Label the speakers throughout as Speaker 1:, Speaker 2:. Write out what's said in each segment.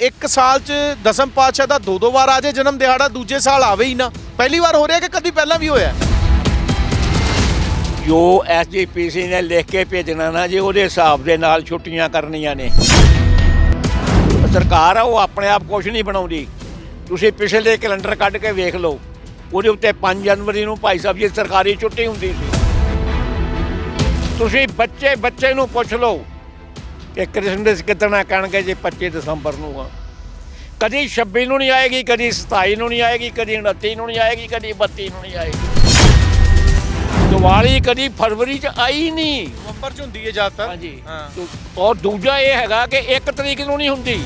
Speaker 1: ਇੱਕ ਸਾਲ 'ਚ ਦਸਮ ਪਾਤਸ਼ਾਹ ਦਾ ਦੋ ਦੋ ਵਾਰ ਆ ਜੇ ਜਨਮ ਦਿਹਾੜਾ ਦੂਜੇ ਸਾਲ ਆਵੇ ਹੀ ਨਾ। ਪਹਿਲੀ ਵਾਰ ਹੋ ਰਿਹਾ ਕਿ ਕਦੀ ਪਹਿਲਾਂ ਵੀ ਹੋਇਆ?
Speaker 2: ਜੋ ਐਸਜੀਪੀਸੀ ਨੇ ਲਿਖ ਕੇ ਭੇਜਣਾ ਨਾ ਜੀ, ਉਹਦੇ ਹਿਸਾਬ ਦੇ ਨਾਲ ਛੁੱਟੀਆਂ ਕਰਨੀਆਂ ਨੇ। ਸਰਕਾਰ ਆ, ਉਹ ਆਪਣੇ ਆਪ ਕੁਝ ਨਹੀਂ ਬਣਾਉਂਦੀ। ਤੁਸੀਂ ਪਿਛਲੇ ਕੈਲੰਡਰ ਕੱਢ ਕੇ ਵੇਖ ਲਓ, ਉਹਦੇ ਉੱਤੇ 5 ਜਨਵਰੀ ਨੂੰ ਭਾਈ ਸਾਹਿਬ ਜੀ ਸਰਕਾਰੀ ਛੁੱਟੀ ਹੁੰਦੀ ਸੀ। ਤੁਸੀਂ ਬੱਚੇ ਬੱਚੇ ਨੂੰ ਪੁੱਛ ਲਓ ਕਿ ਕ੍ਰਿਸਮਸ ਕਿਤਨਾ ਕਹਿਣਗੇ ਜੀ 25 ਦਸੰਬਰ ਨੂੰ ਆ। ਕਦੀ 26 ਨੂੰ ਨਹੀਂ ਆਏਗੀ ਕਦੀ 27 ਨੂੰ ਨਹੀਂ ਆਏਗੀ ਕਦੀ 29 ਨੂੰ ਨਹੀਂ ਆਏਗੀ ਕਦੀ 32 ਨੂੰ ਨਹੀਂ ਆਏਗੀ। ਦੀਵਾਲੀ ਕਦੀ ਫਰਵਰੀ ਚ ਆਈ ਨਹੀਂ।
Speaker 1: ਨਵੰਬਰ 'ਚ ਹੁੰਦੀ ਹੈ ਜ਼ਿਆਦਾਤਰ।
Speaker 2: ਹਾਂਜੀ।
Speaker 1: ਹਾਂ।
Speaker 2: ਔਰ ਦੂਜਾ ਇਹ ਹੈਗਾ ਕਿ 1 ਤਰੀਕ ਨੂੰ ਨਹੀਂ ਹੁੰਦੀ।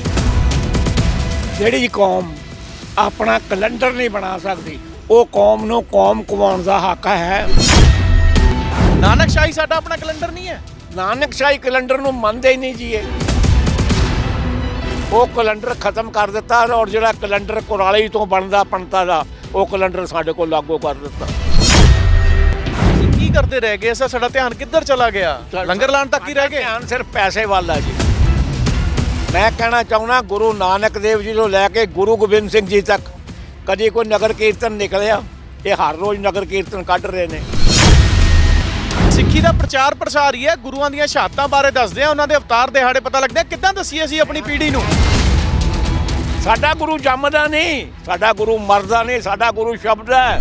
Speaker 2: ਜਿਹੜੀ ਕੌਮ ਆਪਣਾ ਕੈਲੰਡਰ ਨਹੀਂ ਬਣਾ ਸਕਦੀ ਉਹ ਕੌਮ ਨੂੰ ਕੌਮ ਕਵਾਉਣ ਦਾ ਹੱਕ ਹੈ।
Speaker 1: ਨਾਨਕ ਸ਼ਾਹੀ ਸਾਡਾ ਆਪਣਾ ਕੈਲੰਡਰ ਨਹੀਂ ਹੈ।
Speaker 2: ਨਾਨਕ ਸ਼ਾਹੀ ਕੈਲੰਡਰ ਨੂੰ ਮੰਨਦੇ ਹੀ ਨਹੀਂ ਜੀ ਇਹ। ਉਹ ਕੈਲੰਡਰ ਖਤਮ ਕਰ ਦਿੱਤਾ ਔਰ ਜਿਹੜਾ ਕੈਲੰਡਰ ਕੁਰਾਲੀ ਤੋਂ ਬਣਦਾ ਪੰਤਾ ਦਾ ਉਹ ਕੈਲੰਡਰ ਸਾਡੇ ਕੋਲ ਲਾਗੂ ਕਰ ਦਿੱਤਾ।
Speaker 1: ਕੀ ਕਰਦੇ ਰਹਿ ਗਏ? ਅਸਾਂ ਸਾਡਾ ਧਿਆਨ ਕਿੱਧਰ ਚਲਾ ਗਿਆ? ਲੰਗਰ ਲਾਉਣ ਤੱਕ ਹੀ ਰਹਿ ਗਏ?
Speaker 2: ਧਿਆਨ ਸਿਰਫ ਪੈਸੇ ਵੱਲ ਆ ਜੀ। ਮੈਂ ਕਹਿਣਾ ਚਾਹੁੰਦਾ ਗੁਰੂ ਨਾਨਕ ਦੇਵ ਜੀ ਤੋਂ ਲੈ ਕੇ ਗੁਰੂ ਗੋਬਿੰਦ ਸਿੰਘ ਜੀ ਤੱਕ ਕਦੀ ਕੋਈ ਨਗਰ ਕੀਰਤਨ ਨਿਕਲਿਆ? ਇਹ ਹਰ ਰੋਜ਼ ਨਗਰ ਕੀਰਤਨ ਕੱਢ ਰਹੇ ਨੇ।
Speaker 1: ਸਿੱਖੀ ਦਾ ਪ੍ਰਚਾਰ ਪ੍ਰਸਾਰ ਹੀ ਹੈ। ਗੁਰੂਆਂ ਦੀਆਂ ਸ਼ਹਾਦਤਾਂ ਬਾਰੇ ਦੱਸਦੇ ਆ ਉਹਨਾਂ ਦੇ ਅਵਤਾਰ ਦਿਹਾੜੇ ਪਤਾ ਲੱਗਦੇ ਆ ਕਿੱਦਾਂ ਦਸੀਏ ਅਸੀਂ ਆਪਣੀ ਪੀੜ੍ਹੀ ਨੂੰ?
Speaker 2: ਸਾਡਾ ਗੁਰੂ ਜੰਮਦਾ ਨਹੀਂ, ਸਾਡਾ ਗੁਰੂ ਮਰਦਾ ਨਹੀਂ, ਸਾਡਾ ਗੁਰੂ ਸ਼ਬਦ ਹੈ।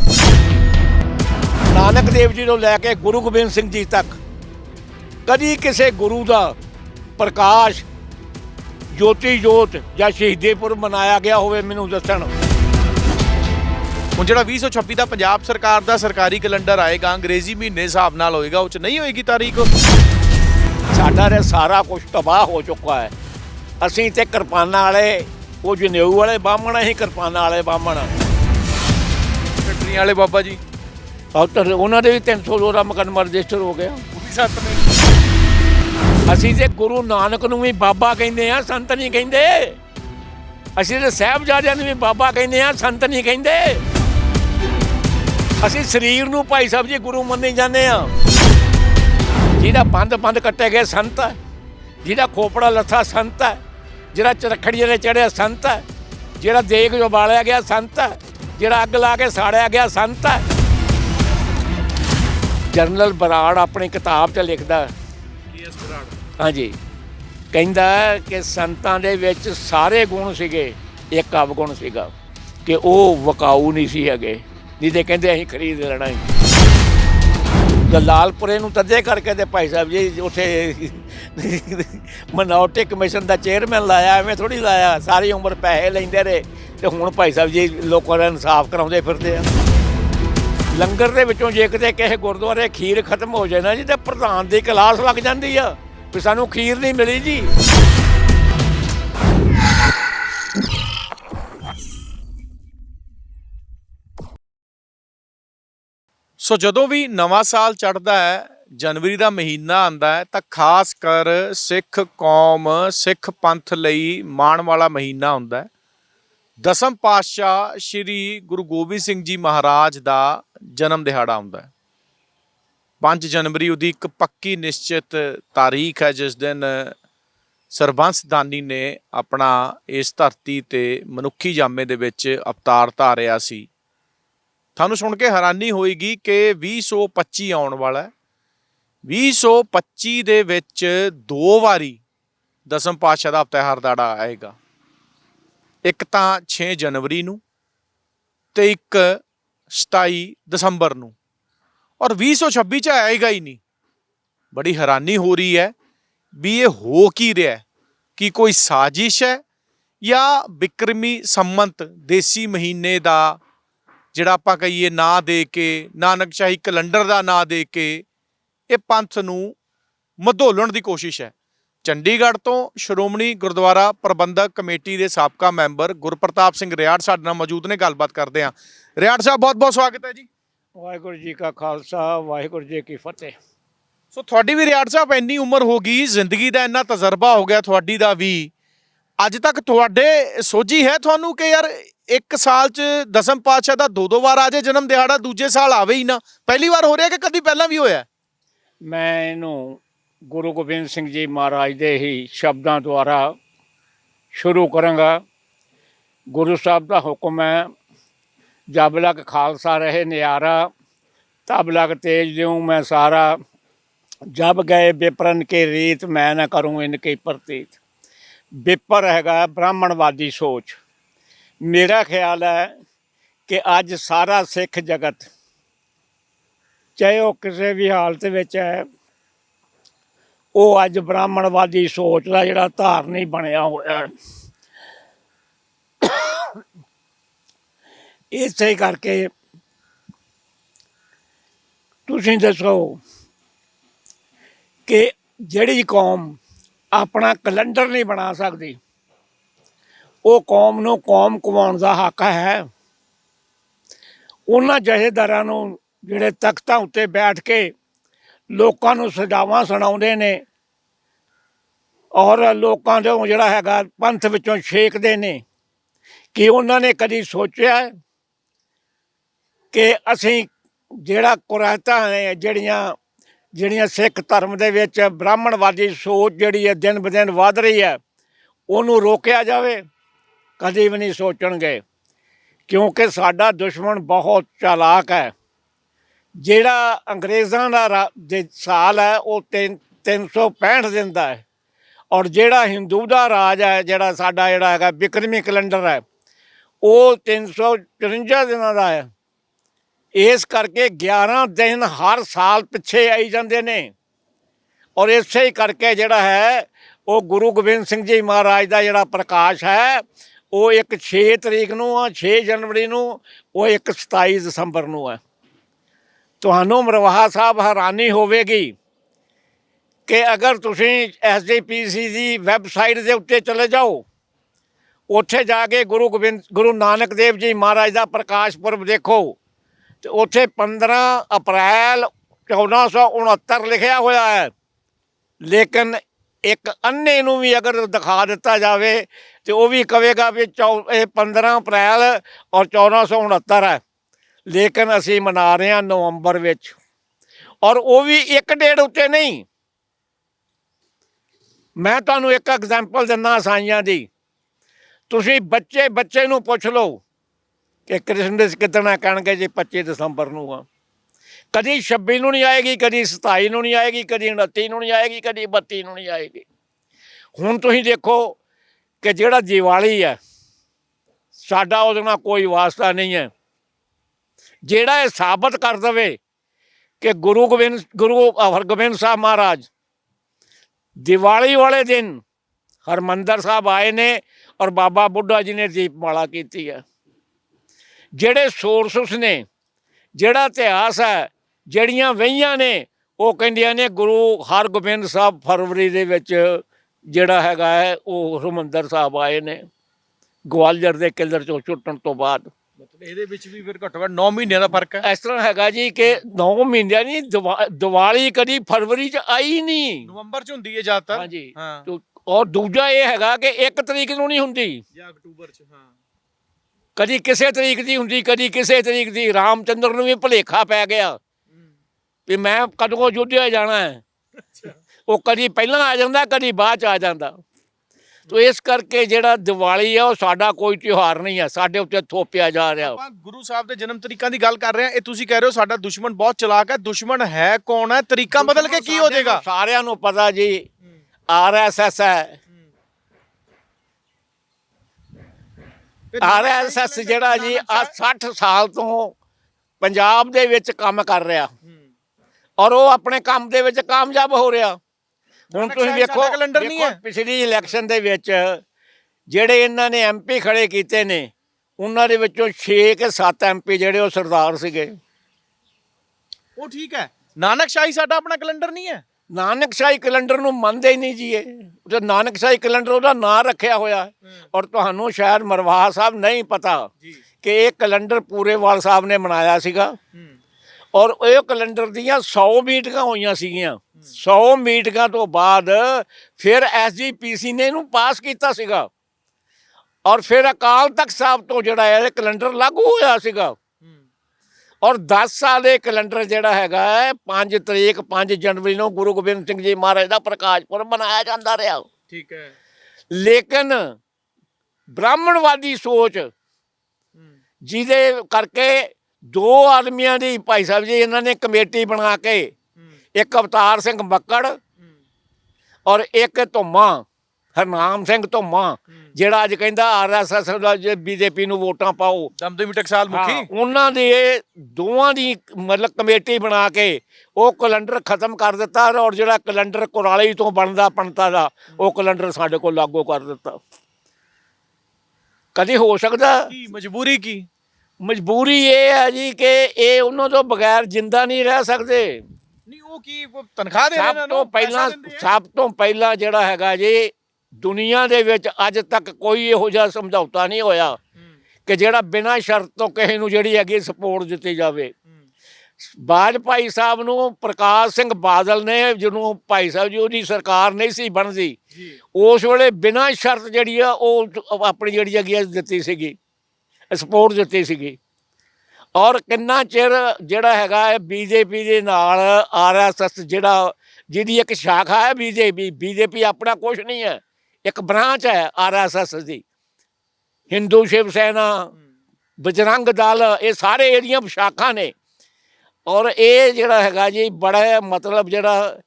Speaker 2: ਨਾਨਕ ਦੇਵ ਜੀ ਤੋਂ ਲੈ ਕੇ ਗੁਰੂ ਗੋਬਿੰਦ ਸਿੰਘ ਜੀ ਤੱਕ ਕਦੀ ਕਿਸੇ ਗੁਰੂ ਦਾ ਪ੍ਰਕਾਸ਼ ਜੋਤੀ ਜੋਤ ਜਾਂ ਸ਼ਹੀਦੀਪੁਰ ਮਨਾਇਆ ਗਿਆ ਹੋਵੇ, ਮੈਨੂੰ ਦੱਸਣ।
Speaker 1: ਹੁਣ ਜਿਹੜਾ 2026 ਦਾ ਪੰਜਾਬ ਸਰਕਾਰ ਦਾ ਸਰਕਾਰੀ ਕੈਲੰਡਰ ਆਏਗਾ ਅੰਗਰੇਜ਼ੀ ਮਹੀਨੇ ਹਿਸਾਬ ਨਾਲ ਹੋਏਗਾ ਉਹ ਚ ਨਹੀਂ ਹੋਏਗੀ ਤਾਰੀਖ?
Speaker 2: ਸਾਡਾ ਤੇ ਸਾਰਾ ਕੁਝ ਤਬਾਹ ਹੋ ਚੁੱਕਾ ਹੈ। ਅਸੀਂ ਤੇ ਕਿਰਪਾਨਾਂ ਵਾਲੇ ਉਹ ਜਨੇਊ ਵਾਲੇ ਬਾਹਮਣ ਅਸੀਂ ਕਿਰਪਾਨਾਂ ਵਾਲੇ ਬਾਹਮਣ।
Speaker 1: ਫੈਕਟਰੀਆਂ ਵਾਲੇ ਬਾਬਾ ਜੀ।
Speaker 2: ਤਾਂ ਉਹਨਾਂ ਦੇ ਵੀ 302 ਦਾ ਮੁਕੱਦਮਾ ਰਜਿਸਟਰ ਹੋ ਗਿਆ।
Speaker 1: ਉਹ ਵੀ ਸੱਤ ਨੇ।
Speaker 2: ਅਸੀਂ ਤੇ ਗੁਰੂ ਨਾਨਕ ਨੂੰ ਵੀ ਬਾਬਾ ਕਹਿੰਦੇ ਆ ਸੰਤ ਨਹੀਂ ਕਹਿੰਦੇ। ਅਸੀਂ ਤੇ ਸਾਹਿਬਜ਼ਾਦਿਆਂ ਨੂੰ ਵੀ ਬਾਬਾ ਕਹਿੰਦੇ ਆ ਸੰਤ ਨਹੀਂ ਕਹਿੰਦੇ। ਅਸੀਂ ਸਰੀਰ ਨੂੰ ਭਾਈ ਸਾਹਿਬ ਜੀ ਗੁਰੂ ਮੰਨੇ ਜਾਂਦੇ ਆ ਜਿਹਦਾ ਬੰਦ ਬੰਦ ਕੱਟੇ ਗਏ ਸੰਤ ਹੈ ਜਿਹਦਾ ਖੋਪੜਾ ਲੱਥਾ ਸੰਤ ਹੈ ਜਿਹੜਾ ਚਰਖੜੀਏ ਦੇ ਚੜਿਆ ਸੰਤ ਹੈ ਜਿਹੜਾ ਦੇਗ ਜੋ ਬਾਲਿਆ ਗਿਆ ਸੰਤ ਹੈ ਜਿਹੜਾ ਅੱਗ ਲਾ ਕੇ ਸਾੜਿਆ ਗਿਆ ਸੰਤ ਹੈ। ਜਨਰਲ ਬਰਾੜ ਆਪਣੀ ਕਿਤਾਬ 'ਚ ਲਿਖਦਾ ਹੈ। ਹਾਂਜੀ। ਕਹਿੰਦਾ ਕਿ ਸੰਤਾਂ ਦੇ ਵਿੱਚ ਸਾਰੇ ਗੁਣ ਸੀਗੇ ਇੱਕ ਅਵਗੁਣ ਸੀਗਾ ਕਿ ਉਹ ਵਕਾਊ ਨਹੀਂ ਸੀ ਹੈਗੇ। ਨਹੀਂ ਤੇ ਕਹਿੰਦੇ ਅਸੀਂ ਖਰੀਦ ਲੈਣਾ ਹੀ। ਦਲਾਲਪੁਰੇ ਨੂੰ ਤੱਦੇ ਕਰਕੇ ਤੇ ਭਾਈ ਸਾਹਿਬ ਜੀ, ਉੱਥੇ ਮਨੋਰਟੀ ਕਮਿਸ਼ਨ ਦਾ ਚੇਅਰਮੈਨ ਲਾਇਆ, ਐਵੇਂ ਥੋੜੀ ਲਾਇਆ। ਸਾਰੀ ਉਮਰ ਪੈਸੇ ਲੈਂਦੇ ਰਹੇ ਤੇ ਹੁਣ ਭਾਈ ਸਾਹਿਬ ਜੀ ਲੋਕਾਂ ਦਾ ਇਨਸਾਫ ਕਰਾਉਂਦੇ ਫਿਰਦੇ ਆ। ਲੰਗਰ ਦੇ ਵਿੱਚੋਂ ਜੇ ਕਿਤੇ ਕਿਸੇ ਗੁਰਦੁਆਰੇ ਖੀਰ ਖਤਮ ਹੋ ਜਾਏ ਨਾ ਜੀ, ਤੇ ਪ੍ਰਧਾਨ ਦੀ ਕਲਾਸ ਲੱਗ ਜਾਂਦੀ ਆ ਵੀ ਸਾਨੂੰ ਖੀਰ ਨਹੀਂ ਮਿਲੀ ਜੀ।
Speaker 1: ਸੋ ਜਦੋਂ ਵੀ ਨਵਾਂ ਸਾਲ ਚੜ੍ਹਦਾ ਹੈ, ਜਨਵਰੀ ਦਾ ਮਹੀਨਾ ਆਂਦਾ ਹੈ, ਤਾਂ ਖਾਸ ਕਰ ਸਿੱਖ ਕੌਮ, ਸਿੱਖ ਪੰਥ ਲਈ ਮਾਣ ਵਾਲਾ ਮਹੀਨਾ ਹੁੰਦਾ ਹੈ। ਦਸਮ ਪਾਤਸ਼ਾਹ ਸ੍ਰੀ ਗੁਰੂ ਗੋਬਿੰਦ ਸਿੰਘ ਜੀ ਮਹਾਰਾਜ ਦਾ ਜਨਮ ਦਿਹਾੜਾ ਹੁੰਦਾ ਹੈ। 5 ਜਨਵਰੀ ਉਹਦੀ ਇੱਕ ਪੱਕੀ ਨਿਸ਼ਚਿਤ ਤਾਰੀਖ ਹੈ, ਜਿਸ ਦਿਨ ਸਰਬੰਸ ਦਾਨੀ ਨੇ ਆਪਣਾ ਇਸ ਧਰਤੀ ਤੇ ਮਨੁੱਖੀ ਜਾਮੇ ਦੇ ਵਿੱਚ ਅਵਤਾਰ ਧਾਰਿਆ ਸੀ। ਤੁਹਾਨੂੰ ਸੁਣ ਕੇ ਹੈਰਾਨੀ ਹੋਏਗੀ ਕਿ 2025 ਆਉਣ ਵਾਲਾ ਹੈ। 2025 ਦੇ ਵਿੱਚ ਦੋ ਵਾਰੀ ਦਸਮ ਪਾਤਸ਼ਾਹ ਦਾ ਅਵਤਾਰ ਦਾੜਾ ਆਏਗਾ। ਇੱਕ ਤਾਂ 6 ਜਨਵਰੀ ਨੂੰ ਤੇ ਇੱਕ 27 ਦਸੰਬਰ ਨੂੰ। ਔਰ 2026 ਚ ਆਏਗਾ ਹੀ ਨਹੀਂ। ਬੜੀ ਹੈਰਾਨੀ ਹੋ ਰਹੀ ਹੈ ਵੀ ਇਹ ਹੋ ਕੀ ਰਿਹਾ ਕੀ ਕੋਈ ਸਾਜ਼ਿਸ਼ ਹੈ ਜਾਂ ਬਿਕਰਮੀ ਸੰਮਤ ਦੇਸੀ ਮਹੀਨੇ ਦਾ ਜਿਹੜਾ ਆਪਾਂ ਕਹੀਏ ਨਾਂ ਦੇ ਕੇ ਨਾਨਕਸ਼ਾਹੀ ਕੈਲੰਡਰ ਦਾ ਨਾਂ ਦੇ ਕੇ ਇਹ ਪੰਥ ਨੂੰ ਮਧੋਲਣ ਦੀ ਕੋਸ਼ਿਸ਼ ਹੈ। ਚੰਡੀਗੜ੍ਹ ਤੋਂ ਸ਼੍ਰੋਮਣੀ ਗੁਰਦੁਆਰਾ ਪ੍ਰਬੰਧਕ ਕਮੇਟੀ ਦੇ ਸਾਬਕਾ ਮੈਂਬਰ ਗੁਰਪ੍ਰਤਾਪ ਸਿੰਘ ਰਿਆੜ ਸਾਡੇ ਨਾਲ ਮੌਜੂਦ ਨੇ ਗੱਲਬਾਤ ਕਰਦੇ ਹਾਂ। ਰਿਆੜ ਸਾਹਿਬ ਬਹੁਤ ਬਹੁਤ ਸਵਾਗਤ ਹੈ ਜੀ।
Speaker 2: ਵਾਹਿਗੁਰੂ ਜੀ ਕਾ ਖਾਲਸਾ ਵਾਹਿਗੁਰੂ ਜੀ ਕੀ ਫਤਿਹ।
Speaker 1: ਸੋ ਤੁਹਾਡੀ ਵੀ ਰਿਆੜ ਸਾਹਿਬ ਇੰਨੀ ਉਮਰ ਹੋ ਗਈ ਜ਼ਿੰਦਗੀ ਦਾ ਇੰਨਾ ਤਜਰਬਾ ਹੋ ਗਿਆ ਤੁਹਾਡੀ ਦਾ ਵੀ। ਅੱਜ ਤੱਕ ਤੁਹਾਡੇ ਸੋਝੀ ਹੈ ਤੁਹਾਨੂੰ ਕਿ ਯਾਰ ਇੱਕ ਸਾਲ 'ਚ ਦਸਮ ਪਾਤਸ਼ਾਹ ਦਾ ਦੋ ਦੋ ਵਾਰ ਆ ਜੇ ਜਨਮ ਦਿਹਾੜਾ ਦੂਜੇ ਸਾਲ ਆਵੇ ਹੀ ਨਾ। ਪਹਿਲੀ ਵਾਰ ਹੋ ਰਿਹਾ ਕਿ ਕਦੀ ਪਹਿਲਾਂ ਵੀ ਹੋਇਆ?
Speaker 2: ਮੈਂ ਇਹਨੂੰ ਗੁਰੂ ਗੋਬਿੰਦ ਸਿੰਘ ਜੀ ਮਹਾਰਾਜ ਦੇ ਹੀ ਸ਼ਬਦਾਂ ਦੁਆਰਾ ਸ਼ੁਰੂ ਕਰਾਂਗਾ। ਗੁਰੂ ਸਾਹਿਬ ਦਾ ਹੁਕਮ ਹੈ, ਜਬ ਲਗ ਖਾਲਸਾ ਰਹੇ ਨਿਆਰਾ, ਤਬ ਲਗ ਤੇਜ ਦਿਉ ਮੈਂ ਸਾਰਾ। ਜਬ ਗਏ ਵਿਪਰਨ ਕੇ ਰੀਤ, ਮੈਂ ਨਾ ਕਰੂੰ ਇਨਕੇ ਪ੍ਰਤੀਤ। ਵਿਪਰ ਹੈਗਾ ਬ੍ਰਾਹਮਣਵਾਦੀ ਸੋਚ। ਮੇਰਾ ਖਿਆਲ ਹੈ ਕਿ ਅੱਜ ਸਾਰਾ ਸਿੱਖ ਜਗਤ, ਚਾਹੇ ਉਹ ਕਿਸੇ ਵੀ ਹਾਲਤ ਵਿੱਚ ਹੈ, ਉਹ ਅੱਜ ਬ੍ਰਾਹਮਣਵਾਦੀ ਸੋਚ ਦਾ ਜਿਹੜਾ ਧਾਰ ਨਹੀਂ ਬਣਿਆ ਹੋਇਆ। ਹੈ ਇਸੇ ਕਰਕੇ ਤੁਸੀਂ ਦੱਸੋ ਕਿ ਜਿਹੜੀ ਕੌਮ ਆਪਣਾ ਕੈਲੰਡਰ ਨਹੀਂ ਬਣਾ ਸਕਦੀ ਉਹ ਕੌਮ ਨੂੰ ਕੌਮ ਕਮਾਉਣ ਦਾ ਹੱਕ ਹੈ। ਉਹਨਾਂ ਜਹੇਦਾਰਾਂ ਨੂੰ ਜਿਹੜੇ ਤਖਤਾਂ ਉੱਤੇ ਬੈਠ ਕੇ ਲੋਕਾਂ ਨੂੰ ਸਜਾਵਾਂ ਸੁਣਾਉਂਦੇ ਨੇ ਔਰ ਲੋਕਾਂ ਦੇ ਜਿਹੜਾ ਹੈਗਾ ਪੰਥ ਵਿੱਚੋਂ ਛੇਕਦੇ ਨੇ ਕਿ ਉਹਨਾਂ ਨੇ ਕਦੀ ਸੋਚਿਆ ਕਿ ਅਸੀਂ ਜਿਹੜਾ ਕੁਰਾਤਾਂ ਨੇ ਜਿਹੜੀਆਂ ਜਿਹੜੀਆਂ ਸਿੱਖ ਧਰਮ ਦੇ ਵਿੱਚ ਬ੍ਰਾਹਮਣਵਾਦੀ ਸੋਚ ਜਿਹੜੀ ਹੈ ਦਿਨ ਬਦਿਨ ਵੱਧ ਰਹੀ ਹੈ, ਉਹਨੂੰ ਰੋਕਿਆ ਜਾਵੇ। ਕਦੇ ਵੀ ਨਹੀਂ ਸੋਚਣਗੇ, ਕਿਉਂਕਿ ਸਾਡਾ ਦੁਸ਼ਮਣ ਬਹੁਤ ਚਾਲਾਕ ਹੈ। ਜਿਹੜਾ ਅੰਗਰੇਜ਼ਾਂ ਦਾ ਰਾ- ਸਾਲ ਹੈ, ਉਹ ਤਿੰਨ- 365 ਦਿਨ ਦਾ ਹੈ। ਔਰ ਜਿਹੜਾ ਹਿੰਦੂ ਦਾ ਰਾਜ ਹੈ, ਜਿਹੜਾ ਸਾਡਾ ਜਿਹੜਾ ਹੈਗਾ ਬਿਕਰਮੀ ਕੈਲੰਡਰ ਹੈ, ਉਹ 354 ਦਿਨਾਂ ਦਾ ਹੈ। ਇਸ ਕਰਕੇ 11 ਦਿਨ ਹਰ ਸਾਲ ਪਿੱਛੇ ਆਈ ਜਾਂਦੇ ਨੇ। ਔਰ ਇਸੇ ਹੀ ਕਰਕੇ ਜਿਹੜਾ ਹੈ, ਉਹ ਗੁਰੂ ਗੋਬਿੰਦ ਸਿੰਘ ਜੀ ਮਹਾਰਾਜ ਦਾ ਜਿਹੜਾ ਪ੍ਰਕਾਸ਼ ਹੈ ਉਹ ਇੱਕ 6 ਤਰੀਕ ਨੂੰ ਆ 6 ਜਨਵਰੀ ਨੂੰ, ਉਹ ਇੱਕ 27 ਦਸੰਬਰ ਨੂੰ ਹੈ ਤੁਹਾਨੂੰ ਮਰਵਾਹਾ ਸਾਹਿਬ ਹੈਰਾਨੀ ਹੋਵੇਗੀ ਕਿ ਅਗਰ ਤੁਸੀਂ ਐਸਜੀਪੀਸੀ ਦੀ ਵੈਬਸਾਈਟ ਦੇ ਉੱਤੇ ਚਲੇ ਜਾਓ, ਉੱਥੇ ਜਾ ਕੇ ਗੁਰੂ ਗੋਬਿੰਦ, ਗੁਰੂ ਨਾਨਕ ਦੇਵ ਜੀ ਮਹਾਰਾਜ ਦਾ ਪ੍ਰਕਾਸ਼ ਪੁਰਬ ਦੇਖੋ, ਤੇ ਉੱਥੇ 15 ਅਪ੍ਰੈਲ 1469 ਲਿਖਿਆ ਹੋਇਆ ਹੈ। ਲੇਕਿਨ ਇੱਕ ਅੰਨੇ ਨੂੰ ਵੀ ਅਗਰ ਦਿਖਾ ਦਿੱਤਾ ਜਾਵੇ ਤੇ ਉਹ ਵੀ ਕਵੇਗਾ ਵੀ ਚੌ- ਇਹ 15 ਅਪ੍ਰੈਲ ਔਰ 1469 ਹੈ। ਲੇਕਿਨ ਅਸੀਂ ਮਨਾ ਰਹੇ ਹਾਂ ਨਵੰਬਰ ਵਿੱਚ। ਔਰ ਉਹ ਵੀ ਇੱਕ ਡੇਟ ਉੱਤੇ ਨਹੀਂ। ਮੈਂ ਤੁਹਾਨੂੰ ਇੱਕ ਐਗਜ਼ਾਮਪਲ ਦਿੰਦਾ ਸਾਈਆਂ ਦੀ। ਤੁਸੀਂ ਬੱਚੇ ਬੱਚੇ ਨੂੰ ਪੁੱਛ ਲਓ ਕਿ ਕ੍ਰਿਸਮਸ ਕਿਤਨਾ ਕਹਿਣਗੇ ਜੀ 25 ਦਸੰਬਰ ਨੂੰ ਆ। ਕਦੀ 26 ਨੂੰ ਨਹੀਂ ਆਏਗੀ, ਕਦੀ 27 ਨੂੰ ਨਹੀਂ ਆਏਗੀ, ਕਦੀ 29 ਨੂੰ ਨਹੀਂ ਆਏਗੀ, ਕਦੀ 32 ਨੂੰ ਨਹੀਂ ਆਏਗੀ। ਹੁਣ ਤੁਸੀਂ ਦੇਖੋ ਕਿ ਜਿਹੜਾ ਦੀਵਾਲੀ ਹੈ, ਸਾਡਾ ਉਹਦੇ ਨਾਲ ਕੋਈ ਵਾਸਤਾ ਨਹੀਂ ਹੈ। ਜਿਹੜਾ ਇਹ ਸਾਬਤ ਕਰ ਦਵੇ ਕਿ ਗੁਰੂ ਗੋਬਿੰਦ, ਗੁਰੂ ਹਰਗੋਬਿੰਦ ਸਾਹਿਬ ਮਹਾਰਾਜ ਦੀਵਾਲੀ ਵਾਲੇ ਦਿਨ ਹਰਮੰਦਰ ਸਾਹਿਬ ਆਏ ਨੇ ਔਰ ਬਾਬਾ ਬੁੱਢਾ ਜੀ ਨੇ ਦੀਪਮਾਲਾ ਕੀਤੀ ਹੈ। ਜਿਹੜੇ ਸੋਰਸਸ ਨੇ, ਜਿਹੜਾ ਇਤਿਹਾਸ ਹੈ ਜਿਹੜੀਆਂ ਵਹੀਆਂ ਨੇ ਉਹ ਕਹਿੰਦੀਆਂ ਨੇ ਗੁਰੂ ਹਰਗੋਬਿੰਦ ਸਾਹਿਬ ਫਰਵਰੀ ਦੇ ਵਿੱਚ ਜਿਹੜਾ ਹੈਗਾ ਹੈ ਉਹ ਹਰਮੰਦਰ ਸਾਹਿਬ ਆਏ ਨੇ ਗਵਾਲੀਅਰ ਦੇ ਕਿਲਰ ਚੋਂ ਛੁੱਟਣ ਤੋਂ ਬਾਅਦ।
Speaker 1: ਮਤਲਬ ਇਹਦੇ ਵਿੱਚ ਵੀ ਫਿਰ ਘੱਟੋ ਘੱਟ 9 ਮਹੀਨਿਆਂ ਦਾ ਫ਼ਰਕ ਹੈ?
Speaker 2: ਇਸ ਤਰ੍ਹਾਂ ਹੈਗਾ ਜੀ ਕਿ 9 ਮਹੀਨਿਆਂ ਨਹੀਂ ਦੀਵਾ- ਦੀਵਾਲੀ ਕਦੀ ਫਰਵਰੀ ਚ ਆਈ ਨਹੀਂ।
Speaker 1: ਨਵੰਬਰ ਚ ਹੁੰਦੀ ਹੈ ਜ਼ਿਆਦਾਤਰ?
Speaker 2: ਹਾਂਜੀ।
Speaker 1: ਹਾਂ।
Speaker 2: ਔਰ ਦੂਜਾ ਇਹ ਹੈਗਾ ਕਿ 1 ਤਰੀਕ ਨੂੰ ਨਹੀਂ ਹੁੰਦੀ।
Speaker 1: ਜਾਂ ਅਕਤੂਬਰ ਚ ਹਾਂ।
Speaker 2: ਕਦੀ ਕਿਸੇ ਤਰੀਕ ਦੀ ਹੁੰਦੀ ਕਦੀ ਕਿਸੇ ਤਰੀਕ ਦੀ। ਰਾਮਚੰਦਰ ਨੂੰ ਵੀ ਭੁਲੇਖਾ ਪੈ ਗਿਆ। ਵੀ ਮੈਂ ਕਦੋਂ ਅਯੁੱਧਿਆ ਜਾਣਾ ਹੈ। ਉਹ ਕਦੀ ਪਹਿਲਾਂ ਆ ਜਾਂਦਾ ਕਦੀ ਬਾਅਦ ਚ ਆ ਜਾਂਦਾ। ਤੋ ਇਸ ਕਰਕੇ ਜਿਹੜਾ ਦੀਵਾਲੀ ਹੈ ਉਹ ਸਾਡਾ ਕੋਈ ਤਿਉਹਾਰ ਨਹੀਂ ਹੈ ਸਾਡੇ ਉੱਤੇ ਥੋਪਿਆ ਜਾ ਰਿਹਾ।
Speaker 1: ਆਪਾਂ ਗੁਰੂ ਸਾਹਿਬ ਦੇ ਜਨਮ ਤਰੀਕਾਂ ਦੀ ਗੱਲ ਕਰ ਰਹੇ ਹਾਂ। ਇਹ ਤੁਸੀਂ ਕਹਿ ਰਹੇ ਹੋ ਸਾਡਾ ਦੁਸ਼ਮਣ ਬਹੁਤ ਚਲਾਕ ਹੈ। ਦੁਸ਼ਮਣ ਹੈ ਕੌਣ ਹੈ? ਤਰੀਕਾ ਬਦਲ ਕੇ ਕੀ ਹੋ ਜਾਏਗਾ?
Speaker 2: ਸਾਰਿਆਂ ਨੂੰ ਪਤਾ ਜੀ। ਆਰਐਸਐਸ ਹੈ। ਆਰਐਸਐਸ ਜਿਹੜਾ ਜੀ ਆ 60 ਸਾਲ ਤੋਂ ਪੰਜਾਬ ਦੇ ਵਿੱਚ ਕੰਮ ਕਰ ਰਿਹਾ। ਔਰ ਉਹ ਆਪਣੇ ਕੰਮ ਦੇ ਵਿੱਚ ਕਾਮਯਾਬ ਹੋ ਰਿਹਾ। ਹੁਣ
Speaker 1: ਨਾਨਕ
Speaker 2: ਤੁਸੀਂ ਵੇਖੋ
Speaker 1: ਕੈਲੰਡਰ ਨਹੀਂ ਹੈ।
Speaker 2: ਪਿਛਲੀ ਇਲੈਕਸ਼ਨ ਦੇ ਵਿੱਚ ਜਿਹੜੇ ਇਹਨਾਂ ਨੇ ਐਮਪੀ ਖੜੇ ਕੀਤੇ ਨੇ ਉਹਨਾਂ ਦੇ ਵਿੱਚੋਂ 6 ਕੇ 7 ਐਮਪੀ ਜਿਹੜੇ ਉਹ ਸਰਦਾਰ ਸੀਗੇ।
Speaker 1: ਉਹ ਠੀਕ ਹੈ। ਨਾਨਕ ਸ਼ਾਹੀ ਸਾਡਾ ਆਪਣਾ ਕੈਲੰਡਰ ਨਹੀਂ ਹੈ।
Speaker 2: ਨਾਨਕਸ਼ਾਹੀ ਕੈਲੰਡਰ ਨੂੰ ਮੰਨਦੇ ਹੀ ਨਹੀਂ ਜੀ ਇਹ। ਉਹ ਨਾਨਕਸ਼ਾਹੀ ਕੈਲੰਡਰ ਉਹਦਾ ਨਾਂ ਰੱਖਿਆ ਹੋਇਆ। ਔਰ ਤੁਹਾਨੂੰ ਸ਼ਾਇਦ ਮਰਵਾਹਾ ਸਾਹਿਬ ਨਹੀਂ ਪਤਾ ਕਿ ਇਹ ਕੈਲੰਡਰ ਪੂਰੇਵਾਲ ਸਾਹਿਬ ਨੇ ਬਣਾਇਆ ਸੀਗਾ। ਔਰ ਇਹ ਕੈਲੰਡਰ ਦੀਆਂ 100 ਮੀਟਿੰਗਾਂ ਹੋਈਆਂ ਸੀਗੀਆਂ। 100 ਮੀਟਿੰਗਾਂ ਤੋਂ ਬਾਅਦ ਫਿਰ ਐਸਜੀਪੀਸੀ ਨੇ ਇਹਨੂੰ ਪਾਸ ਕੀਤਾ ਸੀਗਾ। ਔਰ ਫਿਰ ਅਕਾਲ ਤਖਤ ਸਾਹਿਬ ਤੋਂ ਜਿਹੜਾ ਹੈ ਇਹ ਕੈਲੰਡਰ ਲਾਗੂ ਹੋਇਆ ਸੀਗਾ। ਔਰ 10 ਸਾਲ ਇਹ ਕੈਲੰਡਰ ਜਿਹੜਾ ਹੈਗਾ ਹੈ 5 ਤਰੀਕ 5 ਜਨਵਰੀ ਨੂੰ ਗੁਰੂ ਗੋਬਿੰਦ ਸਿੰਘ ਜੀ ਮਹਾਰਾਜ ਦਾ ਪ੍ਰਕਾਸ਼ ਪੁਰਬ ਮਨਾਇਆ ਜਾਂਦਾ ਰਿਹਾ।
Speaker 1: ਠੀਕ ਹੈ।
Speaker 2: ਲੇਕਿਨ ਬ੍ਰਾਹਮਣਵਾਦੀ ਸੋਚ ਜਿਹਦੇ ਕਰਕੇ ਦੋ ਆਦਮੀਆਂ ਦੀ ਭਾਈ ਸਾਹਿਬ ਜੀ ਇਹਨਾਂ ਨੇ ਕਮੇਟੀ ਬਣਾ ਕੇ ਇੱਕ ਅਵਤਾਰ ਸਿੰਘ ਮੱਕੜ ਔਰ ਇੱਕ ਧੁੰਮਾ ਹਰਨਾਮ ਸਿੰਘ ਧੁੰਮਾ ਜਿਹੜਾ ਅੱਜ ਕਹਿੰਦਾ ਆਰਐਸਐਸ ਦਾ ਬੀਜੇਪੀ ਨੂੰ ਵੋਟਾਂ ਪਾਓ।
Speaker 1: ਦਮਦਮੀ ਟਕਸਾਲ ਮੁਖੀ।
Speaker 2: ਉਹਨਾਂ ਦੇ ਦੋਵਾਂ ਦੀ ਮਤਲਬ ਕਮੇਟੀ ਬਣਾ ਕੇ ਉਹ ਕੈਲੰਡਰ ਖਤਮ ਕਰ ਦਿੱਤਾ ਔਰ ਜਿਹੜਾ ਕੈਲੰਡਰ ਕੁਰਾਲੀ ਤੋਂ ਬਣਦਾ ਪੰਡਤਾਂ ਦਾ ਉਹ ਕੈਲੰਡਰ ਸਾਡੇ ਕੋਲ ਲਾਗੂ ਕਰ ਦਿੱਤਾ। ਕਦੀ ਹੋ ਸਕਦਾ
Speaker 1: ਕੀ ਮਜਬੂਰੀ ਕੀ?
Speaker 2: ਮਜਬੂਰੀ ਇਹ ਹੈ ਜੀ ਕਿ ਇਹ ਉਹਨਾਂ ਤੋਂ ਬਗੈਰ ਜਿੰਦਾ ਨਹੀਂ ਰਹਿ ਸਕਦੇ।
Speaker 1: ਨਹੀਂ ਉਹ ਕੀ ਤਨਖਾਹ ਦੇ
Speaker 2: ਸਭ ਤੋਂ ਪਹਿਲਾਂ? ਸਭ ਤੋਂ ਪਹਿਲਾਂ ਜਿਹੜਾ ਹੈਗਾ ਜੀ ਦੁਨੀਆ ਦੇ ਵਿੱਚ ਅੱਜ ਤੱਕ ਕੋਈ ਇਹੋ ਜਿਹਾ ਸਮਝੌਤਾ ਨਹੀਂ ਹੋਇਆ ਕਿ ਜਿਹੜਾ ਬਿਨਾਂ ਸ਼ਰਤ ਤੋਂ ਕਿਸੇ ਨੂੰ ਜਿਹੜੀ ਹੈਗੀ ਸਪੋਰਟ ਦਿੱਤੀ ਜਾਵੇ। ਬਾਜਪਾਈ ਸਾਹਿਬ ਨੂੰ ਪ੍ਰਕਾਸ਼ ਸਿੰਘ ਬਾਦਲ ਨੇ ਜਿਹਨੂੰ ਭਾਈ ਸਾਹਿਬ ਜੀ ਉਹਦੀ ਸਰਕਾਰ ਨਹੀਂ ਸੀ ਬਣਦੀ ਉਸ ਵੇਲੇ ਬਿਨਾਂ ਸ਼ਰਤ ਜਿਹੜੀ ਆ ਉਹ ਆਪਣੀ ਜਿਹੜੀ ਹੈਗੀ ਦਿੱਤੀ ਸੀਗੀ। ਸਪੋਰਟ ਦਿੱਤੀ ਸੀਗੀ। ਔਰ ਕਿੰਨਾ ਚਿਰ ਜਿਹੜਾ ਹੈਗਾ ਹੈ ਬੀਜੇਪੀ ਦੇ ਨਾਲ ਆਰਐਸਐਸ ਜਿਹੜਾ, ਜਿਹਦੀ ਇੱਕ ਸ਼ਾਖਾ ਹੈ ਬੀਜੇਪੀ ਬੀਜੇਪੀ ਆਪਣਾ ਕੁਝ ਨਹੀਂ ਹੈ, ਇੱਕ ਬ੍ਰਾਂਚ ਹੈ ਆਰਐਸਐਸ ਦੀ। ਹਿੰਦੂ ਸ਼ਿਵ ਸੈਨਾ, ਬਜਰੰਗ ਦਲ, ਇਹ ਸਾਰੇ ਇਹਦੀਆਂ ਸ਼ਾਖਾ ਨੇ। ਔਰ ਇਹ ਜਿਹੜਾ ਹੈਗਾ ਜੀ, ਬੜਾ ਮਤਲਬ ਜਿਹੜਾ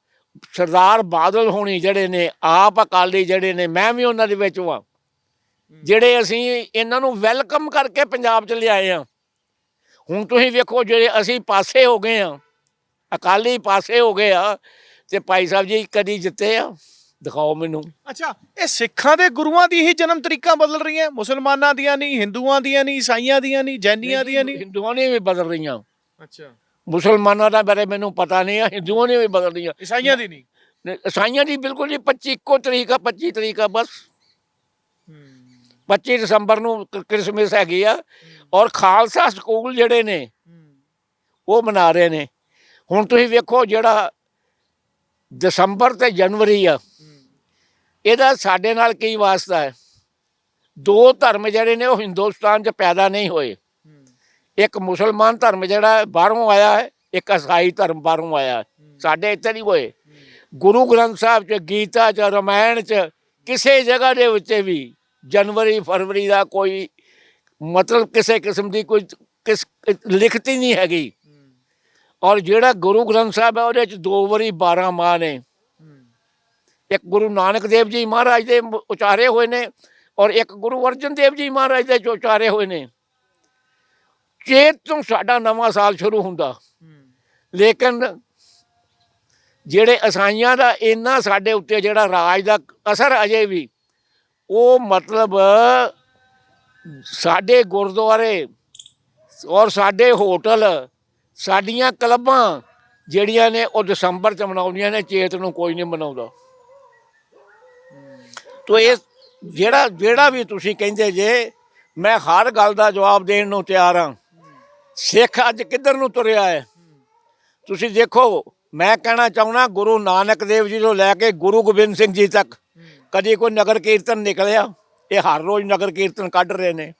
Speaker 2: ਸਰਦਾਰ ਬਾਦਲ ਹੋਣੀ ਜਿਹੜੇ ਨੇ, ਆਪ ਅਕਾਲੀ ਜਿਹੜੇ ਨੇ, ਮੈਂ ਵੀ ਉਹਨਾਂ ਦੇ ਵਿੱਚ ਹਾਂ ਜਿਹੜੇ ਅਸੀਂ ਇਹਨਾਂ ਨੂੰ ਵੈਲਕਮ ਕਰਕੇ ਪੰਜਾਬ ਚ ਲਿਆਏ ਆ। ਹੁਣ ਤੁਸੀਂ ਵੇਖੋ ਜਿਹੜੇ ਅਸੀਂ ਪਾਸੇ ਹੋ ਗਏ ਆ ਅਕਾਲੀ ਪਾਸੇ ਹੋ ਗਏ ਆ ਤੇ ਭਾਈ ਸਾਹਿਬ ਜੀ ਕਦੀ ਜਿੱਤੇ ਆ? ਦਿਖਾਓ ਮੈਨੂੰ।
Speaker 1: ਅੱਛਾ ਇਹ ਸਿੱਖਾਂ ਦੇ ਗੁਰੂਆਂ ਦੀ ਹੀ ਜਨਮ ਤਰੀਕਾਂ ਬਦਲ ਰਹੀਆਂ ਮੁਸਲਮਾਨਾਂ ਦੀਆਂ ਨਹੀਂ ਹਿੰਦੂਆਂ ਦੀਆਂ ਨਹੀਂ ਈਸਾਈਆਂ ਦੀਆਂ ਨਹੀਂ ਜੈਨੀਆਂ ਦੀਆਂ ਨਹੀਂ।
Speaker 2: ਹਿੰਦੂਆਂ ਨੇ ਵੀ ਬਦਲ ਰਹੀਆਂ।
Speaker 1: ਅੱਛਾ।
Speaker 2: ਮੁਸਲਮਾਨਾਂ ਦਾ ਬਾਰੇ ਮੈਨੂੰ ਪਤਾ ਨਹੀਂ ਆ ਹਿੰਦੂਆਂ ਨੇ ਵੀ ਬਦਲ ਰਹੀਆਂ।
Speaker 1: ਈਸਾਈਆਂ ਦੀ ਨਹੀਂ।
Speaker 2: ਈਸਾਈਆਂ ਦੀ ਬਿਲਕੁਲ ਜੀ 25 ਇੱਕੋ ਤਰੀਕ ਆ 25 ਤਰੀਕ ਬਸ। 25 ਦਸੰਬਰ ਨੂੰ ਕ੍ਰਿਸਮਸ ਹੈਗੀ ਆ ਔਰ ਖਾਲਸਾ ਸਕੂਲ ਜਿਹੜੇ ਨੇ ਉਹ ਮਨਾ ਰਹੇ ਨੇ। ਹੁਣ ਤੁਸੀਂ ਵੇਖੋ ਜਿਹੜਾ ਦਸੰਬਰ ਤੇ ਜਨਵਰੀ ਆ। ਇਹਦਾ ਸਾਡੇ ਨਾਲ ਕੀ ਵਾਸਤਾ ਹੈ? ਦੋ ਧਰਮ ਜਿਹੜੇ ਨੇ ਉਹ ਹਿੰਦੁਸਤਾਨ 'ਚ ਪੈਦਾ ਨਹੀਂ ਹੋਏ। ਇੱਕ ਮੁਸਲਮਾਨ ਧਰਮ ਜਿਹੜਾ ਬਾਹਰੋਂ ਆਇਆ ਹੈ ਇੱਕ ਈਸਾਈ ਧਰਮ ਬਾਹਰੋਂ ਆਇਆ ਸਾਡੇ ਇੱਥੇ ਨਹੀਂ ਹੋਏ। ਗੁਰੂ ਗ੍ਰੰਥ ਸਾਹਿਬ 'ਚ ਗੀਤਾ 'ਚ ਰਮਾਇਣ 'ਚ ਕਿਸੇ ਜਗ੍ਹਾ ਦੇ ਵਿੱਚ ਵੀ ਜਨਵਰੀ, ਫਰਵਰੀ ਦਾ ਕੋਈ ਮਤਲਬ ਕਿਸੇ ਕਿਸਮ ਦੀ ਕੋਈ ਕਿਸ, ਲਿਖਤੀ ਨਹੀਂ ਹੈਗੀ। ਔਰ ਜਿਹੜਾ ਗੁਰੂ ਗ੍ਰੰਥ ਸਾਹਿਬ ਹੈ, ਉਹਦੇ 'ਚ ਦੋ ਵਾਰੀ 12 ਮਾਹ ਨੇ। ਇੱਕ ਗੁਰੂ ਨਾਨਕ ਦੇਵ ਜੀ ਮਹਾਰਾਜ ਦੇ ਉਚਾਰੇ ਹੋਏ ਨੇ ਔਰ ਇੱਕ ਗੁਰੂ ਅਰਜਨ ਦੇਵ ਜੀ ਮਹਾਰਾਜ ਦੇ ਉਚਾਰੇ ਹੋਏ ਨੇ। ਚੇਤ ਤੋਂ ਸਾਡਾ ਨਵਾਂ ਸਾਲ ਸ਼ੁਰੂ ਹੁੰਦਾ, ਲੇਕਿਨ ਜਿਹੜੇ ਅਸਾਈਆਂ ਦਾ ਇੰਨਾ ਸਾਡੇ ਉੱਤੇ ਜਿਹੜਾ ਰਾਜ ਦਾ ਅਸਰ ਅਜੇ ਵੀ ਉਹ ਮਤਲਬ ਸਾਡੇ ਗੁਰਦੁਆਰੇ ਔਰ ਸਾਡੇ ਹੋਟਲ, ਸਾਡੀਆਂ ਕਲੱਬਾਂ ਜਿਹੜੀਆਂ ਨੇ ਉਹ ਦਸੰਬਰ ਚ ਮਨਾਉਂਦੀਆਂ ਨੇ, ਚੇਤ ਨੂੰ ਕੋਈ ਨਹੀਂ ਮਨਾਉਂਦਾ। ਤੋ ਇਹ ਜਿਹੜਾ ਜਿਹੜਾ ਵੀ ਤੁਸੀਂ ਕਹਿੰਦੇ ਜੇ, ਮੈਂ ਹਰ ਗੱਲ ਦਾ ਜਵਾਬ ਦੇਣ ਨੂੰ ਤਿਆਰ ਹਾਂ। ਸਿੱਖ ਅੱਜ ਕਿੱਧਰ ਨੂੰ ਤੁਰਿਆ ਹੈ? ਤੁਸੀਂ ਦੇਖੋ, ਮੈਂ ਕਹਿਣਾ ਚਾਹੁੰਦਾ, ਗੁਰੂ ਨਾਨਕ ਦੇਵ ਜੀ ਤੋਂ ਲੈ ਕੇ ਗੁਰੂ ਗੋਬਿੰਦ ਸਿੰਘ ਜੀ ਤੱਕ। ਕਦੀ ਕੋਈ ਨਗਰ ਕੀਰਤਨ ਨਿਕਲਿਆ? ਇਹ ਹਰ ਰੋਜ਼ ਨਗਰ ਕੀਰਤਨ ਕੱਢ ਰਹੇ ਨੇ।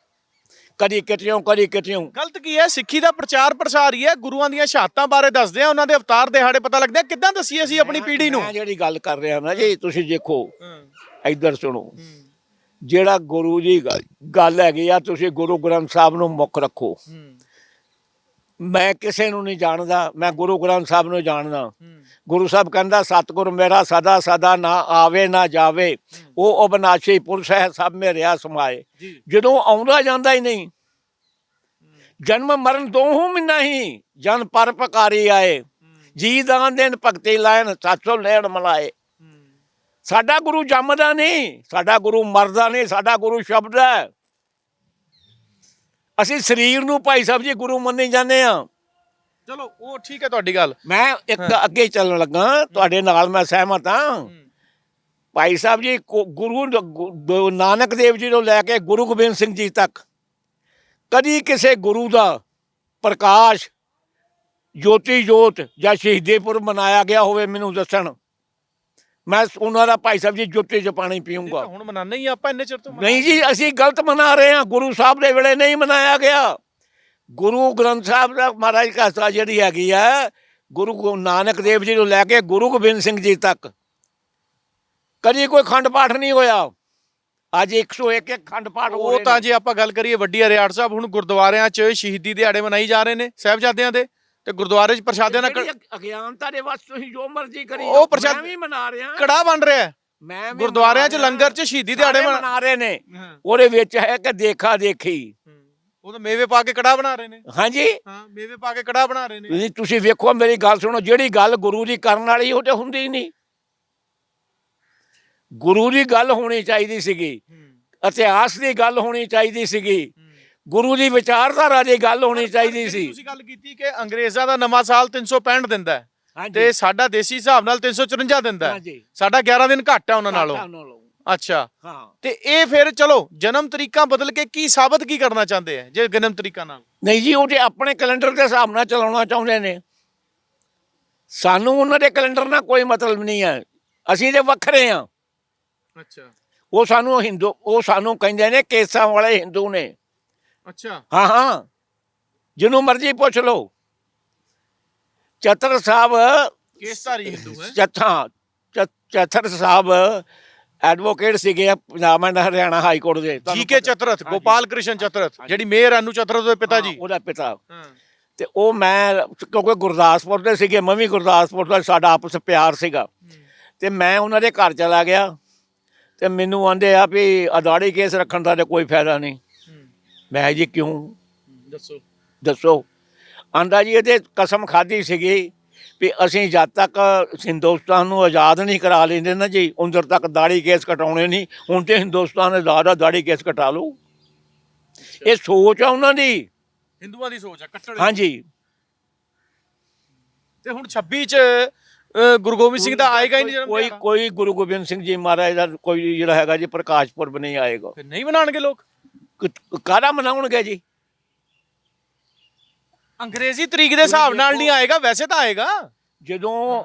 Speaker 2: ਕਦੀ ਕਿਤਿਓਂ ਕਦੀ ਕਿਤਿਓਂ।
Speaker 1: ਗਲਤ ਕੀ ਹੈ? ਸਿੱਖੀ ਦਾ ਪ੍ਰਚਾਰ ਪ੍ਰਸਾਰ ਹੀ ਹੈ। ਗੁਰੂਆਂ ਦੀਆਂ ਸ਼ਹਾਦਤਾਂ ਬਾਰੇ ਦੱਸਦੇ ਆ ਉਹਨਾਂ ਦੇ ਅਵਤਾਰ ਦਿਹਾੜੇ ਪਤਾ ਲੱਗਦੇ ਆ ਕਿੱਦਾਂ ਦੱਸੀਏ ਅਸੀਂ ਆਪਣੀ ਪੀੜ੍ਹੀ ਨੂੰ?
Speaker 2: ਮੈਂ ਜਿਹੜੀ ਗੱਲ ਕਰ ਰਿਹਾ ਨਾ ਜੀ ਤੁਸੀਂ ਦੇਖੋ। ਇੱਧਰ ਸੁਣੋ। ਜਿਹੜਾ ਗੁਰੂ ਜੀ ਗੱਲ- ਗੱਲ ਹੈਗੀ ਆ ਤੁਸੀਂ ਗੁਰੂ ਗ੍ਰੰਥ ਸਾਹਿਬ ਨੂੰ ਮੁੱਖ ਰੱਖੋ। ਮੈਂ ਕਿਸੇ ਨੂੰ ਨਹੀਂ ਜਾਣਦਾ ਮੈਂ ਗੁਰੂ ਗ੍ਰੰਥ ਸਾਹਿਬ ਨੂੰ ਜਾਣਦਾ। ਗੁਰੂ ਸਾਹਿਬ ਕਹਿੰਦਾ ਸਤਿਗੁਰ ਮੇਰਾ ਸਦਾ ਸਦਾ ਨਾ ਆਵੇ ਨਾ ਜਾਵੇ। ਉਹ ਅਬਨਾਸ਼ੀ ਪੁਰਸ਼ ਹੈ ਸਭ ਮੇਰਿਆ ਸਮਾਏ। ਜਦੋਂ ਆਉਂਦਾ ਜਾਂਦਾ ਹੀ ਨਹੀਂ। ਜਨਮ ਮਰਨ ਦੋਹੂ ਮਿ ਨਹੀਂ ਜਨ ਪਰ ਪਕਾਰੀ ਆਏ। ਜੀ ਦਾਨ ਦੇਨ ਭਗਤੀ ਲਾਇਨ ਸਾਚੋ ਲੈਣ ਮਲਾਏ। ਸਾਡਾ ਗੁਰੂ ਜੰਮਦਾ ਨਹੀਂ ਸਾਡਾ ਗੁਰੂ ਮਰਦਾ ਨਹੀਂ ਸਾਡਾ ਗੁਰੂ ਸ਼ਬਦ ਹੈ। ਅਸੀਂ ਸਰੀਰ ਨੂੰ ਭਾਈ ਸਾਹਿਬ ਜੀ ਗੁਰੂ ਮੰਨੀ ਜਾਂਦੇ ਆ
Speaker 1: ਚਲੋ ਉਹ ਠੀਕ ਹੈ ਤੁਹਾਡੀ ਗੱਲ।
Speaker 2: ਮੈਂ ਇੱਕ ਅੱਗੇ ਚੱਲਣ ਲੱਗਾ ਤੁਹਾਡੇ ਨਾਲ ਮੈਂ ਸਹਿਮਤ ਹਾਂ। ਭਾਈ ਸਾਹਿਬ ਜੀ ਗੁਰੂ ਨਾਨਕ ਦੇਵ ਜੀ ਤੋਂ ਲੈ ਕੇ ਗੁਰੂ ਗੋਬਿੰਦ ਸਿੰਘ ਜੀ ਤੱਕ ਕਦੀ ਕਿਸੇ ਗੁਰੂ ਦਾ ਪ੍ਰਕਾਸ਼ ਜੋਤੀ ਜੋਤ ਜਾਂ ਸ਼ਹੀਦੀਪੁਰ ਮਨਾਇਆ ਗਿਆ ਹੋਵੇ ਮੈਨੂੰ ਦੱਸਣ। ਮੈਂ ਉਹਨਾਂ ਦਾ ਭਾਈ ਸਾਹਿਬ ਜੀ ਜੋਤੀ ਚ ਪਾਣੀ ਪੀਊਂਗਾ।
Speaker 1: ਤਾਂ ਹੁਣ ਮਨਾਉਂਦੇ ਹੀ ਆਪਾਂ ਇੰਨੇ ਚਿਰ ਤੋਂ
Speaker 2: ਨਹੀਂ ਜੀ ਅਸੀਂ ਗਲਤ ਮਨਾ ਰਹੇ ਹਾਂ। ਗੁਰੂ ਸਾਹਿਬ ਦੇ ਵੇਲੇ ਨਹੀਂ ਮਨਾਇਆ ਗਿਆ। ਗੁਰੂ ਗ੍ਰੰਥ ਸਾਹਿਬ ਦਾ ਮਹਾਰਾਜ ਕਾਸਾ ਜਿਹੜੀ ਹੈਗੀ ਆ ਗੁਰੂ ਨਾਨਕ ਦੇਵ ਜੀ ਤੋਂ ਲੈ ਕੇ ਗੁਰੂ ਗੋਬਿੰਦ ਸਿੰਘ ਜੀ ਤੱਕ। ਕਦੀ ਕੋਈ ਖੰਡ ਪਾਠ ਨਹੀਂ ਹੋਇਆ। ਅੱਜ 101 ਇੱਕ ਖੰਡ ਪਾਠ ਹੋ
Speaker 1: ਉਹ
Speaker 2: ਰਹੇ
Speaker 1: ਤਾਂ
Speaker 2: ਨੇ।
Speaker 1: ਜੇ ਆਪਾਂ ਗੱਲ ਕਰੀਏ ਵੱਡੀ ਅਰਿਆੜ ਸਾਹਿਬ ਹੁਣ ਗੁਰਦੁਆਰਿਆਂ 'ਚ ਸ਼ਹੀਦੀ ਦਿਹਾੜੇ ਮਨਾਈ ਜਾ ਰਹੇ ਨੇ ਸਾਹਿਬਜ਼ਾਦਿਆਂ ਦੇ। ਤੇ ਗੁਰਦੁਆਰੇ 'ਚ ਪ੍ਰਸ਼ਾਦਿਆਂ
Speaker 2: ਜਿਹੜੀ ਅਗਿਆਨਤਾ ਦੇ ਵਾਸਤੇ ਤੁਸੀਂ ਜੋ ਮਰਜ਼ੀ ਕਰੀ
Speaker 1: ਉਹ
Speaker 2: ਜਾਓ,
Speaker 1: ਪ੍ਰਸ਼ਾਦ-
Speaker 2: ਮੈਂ ਵੀ ਮਨਾ ਰਿਹਾ।
Speaker 1: ਕੜਾ ਬਣ ਰਿਹਾ ਹੈ।
Speaker 2: ਮੈਂ ਵੀ
Speaker 1: ਗੁਰਦੁਆਰਿਆਂ 'ਚ
Speaker 2: ਮਨਾ।
Speaker 1: ਲੰਗਰ 'ਚ ਸ਼ਹੀਦੀ ਦਿਹਾੜੇ
Speaker 2: ਸਾਰੇ
Speaker 1: ਮਨਾ
Speaker 2: ਮਨਾ ਰਹੇ ਨੇ। ਉਹਦੇ ਵਿੱਚ ਹੈ ਕਿ ਦੇਖਾ ਦੇਖੀ।
Speaker 1: ਉਹ ਤਾਂ ਮੇਵੇ ਪਾ ਕੇ ਕੜਾ ਬਣਾ ਰਹੇ ਨੇ।
Speaker 2: ਹਾਂਜੀ।
Speaker 1: ਹਾਂ ਮੇਵੇ ਪਾ ਕੇ ਕੜਾ ਬਣਾ ਰਹੇ ਨੇ।
Speaker 2: ਤੁਸੀਂ ਤੁਸੀਂ ਵੇਖੋ ਮੇਰੀ ਗੱਲ ਸੁਣੋ ਜਿਹੜੀ ਗੱਲ ਗੁਰੂ ਦੀ ਕਰਨ ਵਾਲੀ ਉਹ ਤੇ ਹੁੰਦੀ ਹੀ ਨਹੀਂ। ਗੁਰੂ ਦੀ ਗੱਲ ਹੋਣੀ ਚਾਹੀਦੀ ਸੀਗੀ। ਇਤਿਹਾਸ ਦੀ ਗੱਲ ਹੋਣੀ ਚਾਹੀਦੀ ਸੀਗੀ। ਗੁਰੂ ਦੀ ਵਿਚਾਰਧਾਰਾ ਦੀ ਗੱਲ ਹੋਣੀ ਚਾਹੀਦੀ ਸੀ।
Speaker 1: ਤੁਸੀਂ ਗੱਲ ਕੀਤੀ ਕਿ ਅੰਗਰੇਜ਼ਾਂ ਦਾ ਨਵਾਂ ਸਾਲ 365 ਦਿੰਦਾ ਹੈ ਤੇ ਸਾਡਾ ਦੇਸੀ ਹਿਸਾਬ ਨਾਲ 354 ਦਿੰਦਾ ਹੈ। ਸਾਡਾ 11 ਦਿਨ ਘੱਟ ਹੈ ਉਹਨਾਂ ਨਾਲੋਂ। ਅੱਛਾ।
Speaker 2: ਹਾਂ।
Speaker 1: ਤੇ ਇਹ ਫਿਰ ਚਲੋ ਜਨਮ ਤਰੀਕਾ ਬਦਲ ਕੇ ਕੀ ਸਾਬਤ ਕੀ ਕਰਨਾ ਚਾਹੁੰਦੇ ਆ ਜੇ ਜਨਮ ਤਰੀਕਾ ਨਾਲ?
Speaker 2: ਨਹੀਂ ਜੀ ਉਹ ਤੇ ਆਪਣੇ ਕੈਲੰਡਰ ਦੇ ਹਿਸਾਬ ਨਾਲ ਚਲਾਉਣਾ ਚਾਹੁੰਦੇ ਨੇ ਸਾਨੂੰ ਉਹਨਾਂ ਦੇ ਕੈਲੰਡਰ ਨਾਲ ਕੋਈ ਮਤਲਬ ਨਹੀਂ ਹੈ। ਅਸੀਂ ਤੇ ਵੱਖਰੇ ਆ
Speaker 1: ਅੱਛਾ।
Speaker 2: ਉਹ ਸਾਨੂੰ ਹਿੰਦੂ ਉਹ ਸਾਨੂੰ ਕਹਿੰਦੇ ਨੇ ਕੇਸਾਂ ਵਾਲੇ ਹਿੰਦੂ ਨੇ।
Speaker 1: ਅੱਛਾ।
Speaker 2: ਹਾਂ ਹਾਂ। ਜਿਹਨੂੰ ਮਰਜ਼ੀ ਪੁੱਛ ਲਓ। ਚਤਰ ਸਾਹਿਬ
Speaker 1: ਕੇਸਧਾਰੀ ਹਿੰਦੂ ਹੈ?
Speaker 2: ਚੱਥਾ ਚਤਰ ਸਾਹਿਬ ਐਡਵੋਕੇਟ ਸੀਗੇ Punjab and Haryana high court ਦੇ।
Speaker 1: ਜੀ ਕੇ। ਚਤਰਥ। ਗੋਪਾਲ ਕ੍ਰਿਸ਼ਨ ਚਤਰਥ ਜਿਹੜੀ ਮੇਅਰ ਅਨੂ ਚਤਰਥ ਦੇ ਪਿਤਾ ਜੀ।
Speaker 2: ਉਹਦਾ ਪਿਤਾ। ਤੇ ਉਹ ਮੈਂ ਕਿਉਂਕਿ ਗੁਰਦਾਸਪੁਰ ਦੇ ਸੀਗੇ ਮੈਂ ਵੀ ਗੁਰਦਾਸਪੁਰ ਦਾ ਸਾਡਾ ਆਪਸ ਪਿਆਰ ਸੀਗਾ। ਤੇ ਮੈਂ ਉਹਨਾਂ ਦੇ ਘਰ ਚਲਾ ਗਿਆ। ਤੇ ਮੈਨੂੰ ਆਂਦੇ ਆ ਵੀ ਅਦਾੜੀ ਕੇਸ ਰੱਖਣ ਦਾ ਤੇ ਕੋਈ ਫਾਇਦਾ ਨਹੀਂ। ਮੈਂ ਜੀ ਕਿਉਂ?
Speaker 1: ਦੱਸੋ।
Speaker 2: ਦੱਸੋ। ਆਂਦਾ ਜੀ ਇਹਦੇ ਕਸਮ ਖਾਧੀ ਸੀਗੀ ਵੀ ਅਸੀਂ ਜਦ ਤੱਕ ਹਿੰਦੁਸਤਾਨ ਨੂੰ ਆਜ਼ਾਦ ਨਹੀਂ ਕਰਾ ਲੈਂਦੇ ਨਾ ਜੀ ਉੰਦਰ ਤੱਕ ਦਾੜੀ ਕੇਸ ਕਟਾਉਣੇ ਨਹੀਂ ਹੁਣ ਤੇ ਹਿੰਦੁਸਤਾਨ ਆਜ਼ਾਦ ਆ ਦਾੜੀ ਕੇਸ ਕਟਾ ਲਓ ਇਹ ਸੋਚ ਆ ਉਹਨਾਂ ਦੀ।
Speaker 1: ਹਿੰਦੂਆਂ ਦੀ ਸੋਚ ਹੈ ਕੱਟੜ
Speaker 2: ਹਾਂਜੀ।
Speaker 1: ਤੇ ਹੁਣ 26 ਚ ਅ, ਗੁਰੂ ਗੋਬਿੰਦ ਸਿੰਘ ਦਾ ਆਏਗਾ ਹੀ ਨਹੀਂ ਜਨਮ
Speaker 2: ਕੋਈ। ਕੋਈ ਗੁਰੂ ਗੋਬਿੰਦ ਸਿੰਘ ਜੀ ਮਹਾਰਾਜ ਦਾ ਕੋਈ ਜਿਹੜਾ ਹੈਗਾ ਜੀ ਪ੍ਰਕਾਸ਼ ਪੁਰਬ ਨਹੀਂ ਆਏਗਾ।
Speaker 1: ਫਿਰ ਨਹੀਂ ਮਨਾਣਗੇ ਲੋਕ?
Speaker 2: ਕਾਹਦਾ ਮਨਾਉਣਗੇ ਜੀ?
Speaker 1: ਅੰਗਰੇਜ਼ੀ ਤਰੀਕ ਦੇ ਹਿਸਾਬ ਨਾਲ ਨਹੀਂ ਆਏਗਾ ਵੈਸੇ ਤਾਂ ਆਏਗਾ।
Speaker 2: ਜਦੋਂ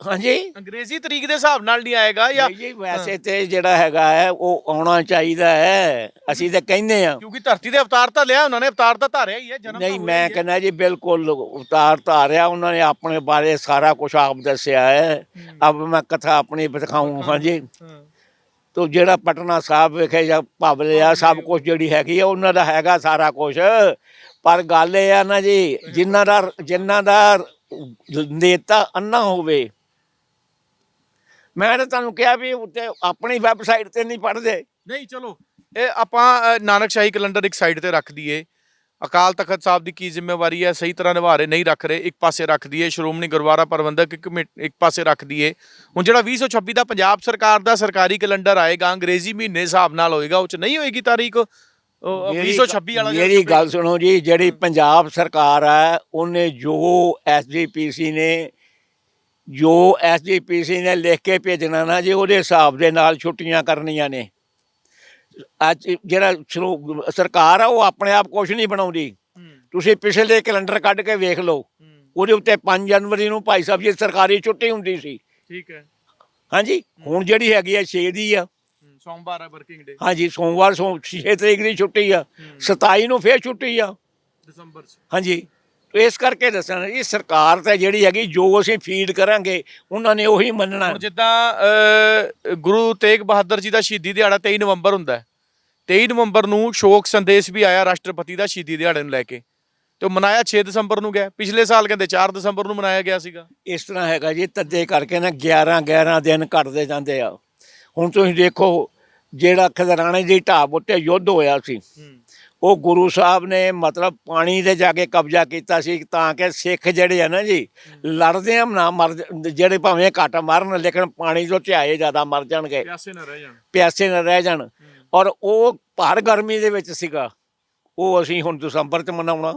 Speaker 2: ਹਾਂਜੀ?
Speaker 1: ਅੰਗਰੇਜ਼ੀ ਤਰੀਕ ਦੇ ਹਿਸਾਬ ਨਾਲ ਨਹੀਂ ਆਏਗਾ ਜਾਂ
Speaker 2: ਨਹੀਂ ਜੀ ਵੈਸੇ ਤੇ ਜਿਹੜਾ ਹੈਗਾ ਹੈ ਉਹ ਆਉਣਾ ਚਾਹੀਦਾ ਹੈ। ਅਸੀਂ ਤਾਂ ਕਹਿੰਦੇ ਆ
Speaker 1: ਕਿਉਂਕਿ ਧਰਤੀ ਦੇ ਅਵਤਾਰ ਤਾਂ ਲਿਆ ਉਹਨਾਂ ਨੇ ਅਵਤਾਰ ਤਾਂ ਧਾਰਿਆ ਹੀ ਹੈ ਜਨਮ ਤਾਂ
Speaker 2: ਨਹੀਂ
Speaker 1: ਹੋਇਆ
Speaker 2: ਮੈਂ
Speaker 1: ਹੀ ਹੈ।
Speaker 2: ਕਹਿੰਦਾ ਜੀ ਬਿਲਕੁਲ ਉਤਾਰ ਧਾਰਿਆ ਉਹਨਾਂ ਨੇ ਆਪਣੇ ਬਾਰੇ ਸਾਰਾ ਕੁਝ ਆਪ ਦੱਸਿਆ ਹੈ। ਅਬ ਮੈਂ ਕਥਾ ਆਪਣੀ ਦਿਖਾਉਂ ਹਾਂਜੀ।
Speaker 1: ਹਾਂ।
Speaker 2: ਤੋ ਜਿਹੜਾ ਪਟਨਾ ਸਾਹਿਬ ਵਿਖੇ ਜਾਂ ਭਵਲੇ ਆ ਸਭ ਕੁਝ ਜਿਹੜੀ ਹੈਗੀ ਆ ਉਹਨਾਂ ਦਾ ਹੈਗਾ ਸਾਰਾ ਕੁਝ ਪਰ ਗੱਲ ਇਹ ਆ ਨਾ ਜੀ ਜਿਨ੍ਹਾਂ ਦਾ ਜਿਨ੍ਹਾਂ ਦਾ ਨੇਤਾ ਅੰਨਾ ਹੋਵੇ। ਮੈਂ ਤਾਂ ਤੁਹਾਨੂੰ ਕਿਹਾ ਵੀ ਉੱਤੇ ਆਪਣੀ ਵੈਬਸਾਈਟ ਤੇ ਨਹੀਂ ਪੜਦੇ
Speaker 1: ਨਹੀਂ ਚਲੋ। ਇਹ ਆਪਾਂ ਅ, ਨਾਨਕਸ਼ਾਹੀ ਕੈਲੰਡਰ ਇੱਕ ਸਾਈਡ ਤੇ ਰੱਖ ਦਈਏ। ਅਕਾਲ ਤਖਤ ਸਾਹਿਬ ਦੀ ਕੀ ਜ਼ਿੰਮੇਵਾਰੀ ਹੈ? ਸਹੀ ਤਰ੍ਹਾਂ ਨਿਭਾ ਰਹੇ ਨਹੀਂ ਰੱਖ ਰਹੇ ਇੱਕ ਪਾਸੇ ਰੱਖ ਦਈਏ ਸ਼੍ਰੋਮਣੀ ਗੁਰਦੁਆਰਾ ਪ੍ਰਬੰਧਕ ਕਮੇ- ਇੱਕ ਪਾਸੇ ਰੱਖ ਦਈਏ। ਹੁਣ ਜਿਹੜਾ 2026 ਦਾ ਪੰਜਾਬ ਸਰਕਾਰ ਦਾ ਸਰਕਾਰੀ ਕੈਲੰਡਰ ਆਏਗਾ ਅੰਗਰੇਜ਼ੀ ਮਹੀਨੇ ਹਿਸਾਬ ਨਾਲ ਹੋਏਗਾ ਉਹ ਚ ਨਹੀਂ ਹੋਏਗੀ ਤਾਰੀਖ? ਉਹ
Speaker 2: ਮੇਰੀ
Speaker 1: 2026 ਵਾਲਾ
Speaker 2: ਮੇਰੀ ਗੱਲ ਸੁਣੋ ਜੀ ਜਿਹੜੀ ਪੰਜਾਬ ਸਰਕਾਰ ਹੈ ਉਹਨੇ ਜੋ ਐਸਜੀਪੀਸੀ ਨੇ ਜੋ ਐਸਜੀਪੀਸੀ ਨੇ ਲਿਖ ਕੇ ਭੇਜਣਾ ਨਾ ਜੀ ਉਹਦੇ ਹਿਸਾਬ ਦੇ ਨਾਲ ਛੁੱਟੀਆਂ ਕਰਨੀਆਂ ਨੇ। ਅੱਜ ਜਿਹੜਾ ਸ਼ੁਰੂ- ਸਰਕਾਰ ਆ ਉਹ ਆਪਣੇ ਆਪ ਕੁਝ ਨਹੀਂ ਬਣਾਉਂਦੀ। ਤੁਸੀਂ ਪਿਛਲੇ ਕੈਲੰਡਰ ਕੱਢ ਕੇ ਵੇਖ ਲਓ। ਉਹਦੇ ਉੱਤੇ 5 ਜਨਵਰੀ ਨੂੰ ਭਾਈ ਸਾਹਿਬ ਜੀ ਸਰਕਾਰੀ ਛੁੱਟੀ ਹੁੰਦੀ ਸੀ।
Speaker 1: ਠੀਕ ਹੈ।
Speaker 2: ਹਾਂਜੀ? ਹੁਣ ਜਿਹੜੀ ਹੈਗੀ ਆ 6 ਦੀ ਆ।
Speaker 1: ਸੋਮਵਾਰ ਹੈ ਵਰਕਿੰਗ ਡੇ
Speaker 2: ਹਾਂਜੀ ਸੋਮਵਾਰ ਸੋ 6 ਤਰੀਕ ਦੀ ਛੁੱਟੀ ਆ। 27 ਨੂੰ ਫੇਰ ਛੁੱਟੀ ਆ।
Speaker 1: ਦਸੰਬਰ ਚ।
Speaker 2: ਹਾਂਜੀ। ਇਸ ਕਰਕੇ ਦੱਸਣਾ ਜੀ ਸਰਕਾਰ ਤਾਂ ਜਿਹੜੀ ਹੈਗੀ ਜੋ ਅਸੀਂ ਫੀਡ ਕਰਾਂਗੇ ਉਹਨਾਂ ਨੇ ਉਹੀ ਮੰਨਣਾ।
Speaker 1: ਹੁਣ ਜਿੱਦਾਂ ਗੁਰੂ ਤੇਗ ਬਹਾਦਰ ਜੀ ਦਾ ਸ਼ਹੀਦੀ ਦਿਹਾੜਾ 23 ਨਵੰਬਰ ਹੁੰਦਾ ਹੈ। 23 ਨਵੰਬਰ ਨੂੰ ਸ਼ੋਕ ਸੰਦੇਸ਼ ਵੀ ਆਇਆ ਰਾਸ਼ਟਰਪਤੀ ਦਾ ਸ਼ਹੀਦੀ ਦਿਹਾੜੇ ਨੂੰ ਲੈ ਕੇ। ਤੇ ਮਨਾਇਆ 6 ਦਸੰਬਰ ਨੂੰ ਗਿਆ। ਪਿਛਲੇ ਸਾਲ ਕਹਿੰਦੇ 4 ਦਸੰਬਰ ਨੂੰ ਮਨਾਇਆ ਗਿਆ ਸੀਗਾ।
Speaker 2: ਇਸ ਤਰ੍ਹਾਂ ਹੈਗਾ ਜੀ ਤੱਦੇ ਕਰਕੇ ਨਾ 11 11 ਦਿਨ ਘਟਦੇ ਜਾਂਦੇ ਆ। ਹੁਣ ਤੁਸੀਂ ਦੇਖੋ ਜਿਹੜਾ ਖਜ਼ਰਾਣੇ ਦੀ ਢਾਬ ਉੱਤੇ ਯੁੱਧ ਹੋਇਆ ਸੀ ਉਹ ਗੁਰੂ ਸਾਹਿਬ ਨੇ ਮਤਲਬ ਪਾਣੀ ਦੇ ਜਾ ਕੇ ਕਬਜ਼ਾ ਕੀਤਾ ਸੀ ਤਾਂ ਕਿ ਸਿੱਖ ਜਿਹੜੇ ਆ ਨਾ ਜੀ ਲੜਦੇ ਆ ਨਾ ਮਰ ਜਿਹੜੇ ਭਾਵੇਂ ਘੱਟ ਮਰਨ ਲੇਕਿਨ ਪਾਣੀ ਤੋਂ ਝਾਏ ਜ਼ਿਆਦਾ ਮਰ ਜਾਣਗੇ।
Speaker 1: ਪਿਆਸੇ ਨਾ ਰਹਿ ਜਾਣ।
Speaker 2: ਪਿਆਸੇ ਨਾ ਰਹਿ ਜਾਣ। ਔਰ ਉਹ ਭਰ ਗਰਮੀ ਦੇ ਵਿੱਚ ਸੀਗਾ। ਉਹ ਅਸੀਂ ਹੁਣ ਦਸੰਬਰ ਚ ਮਨਾਉਣਾ।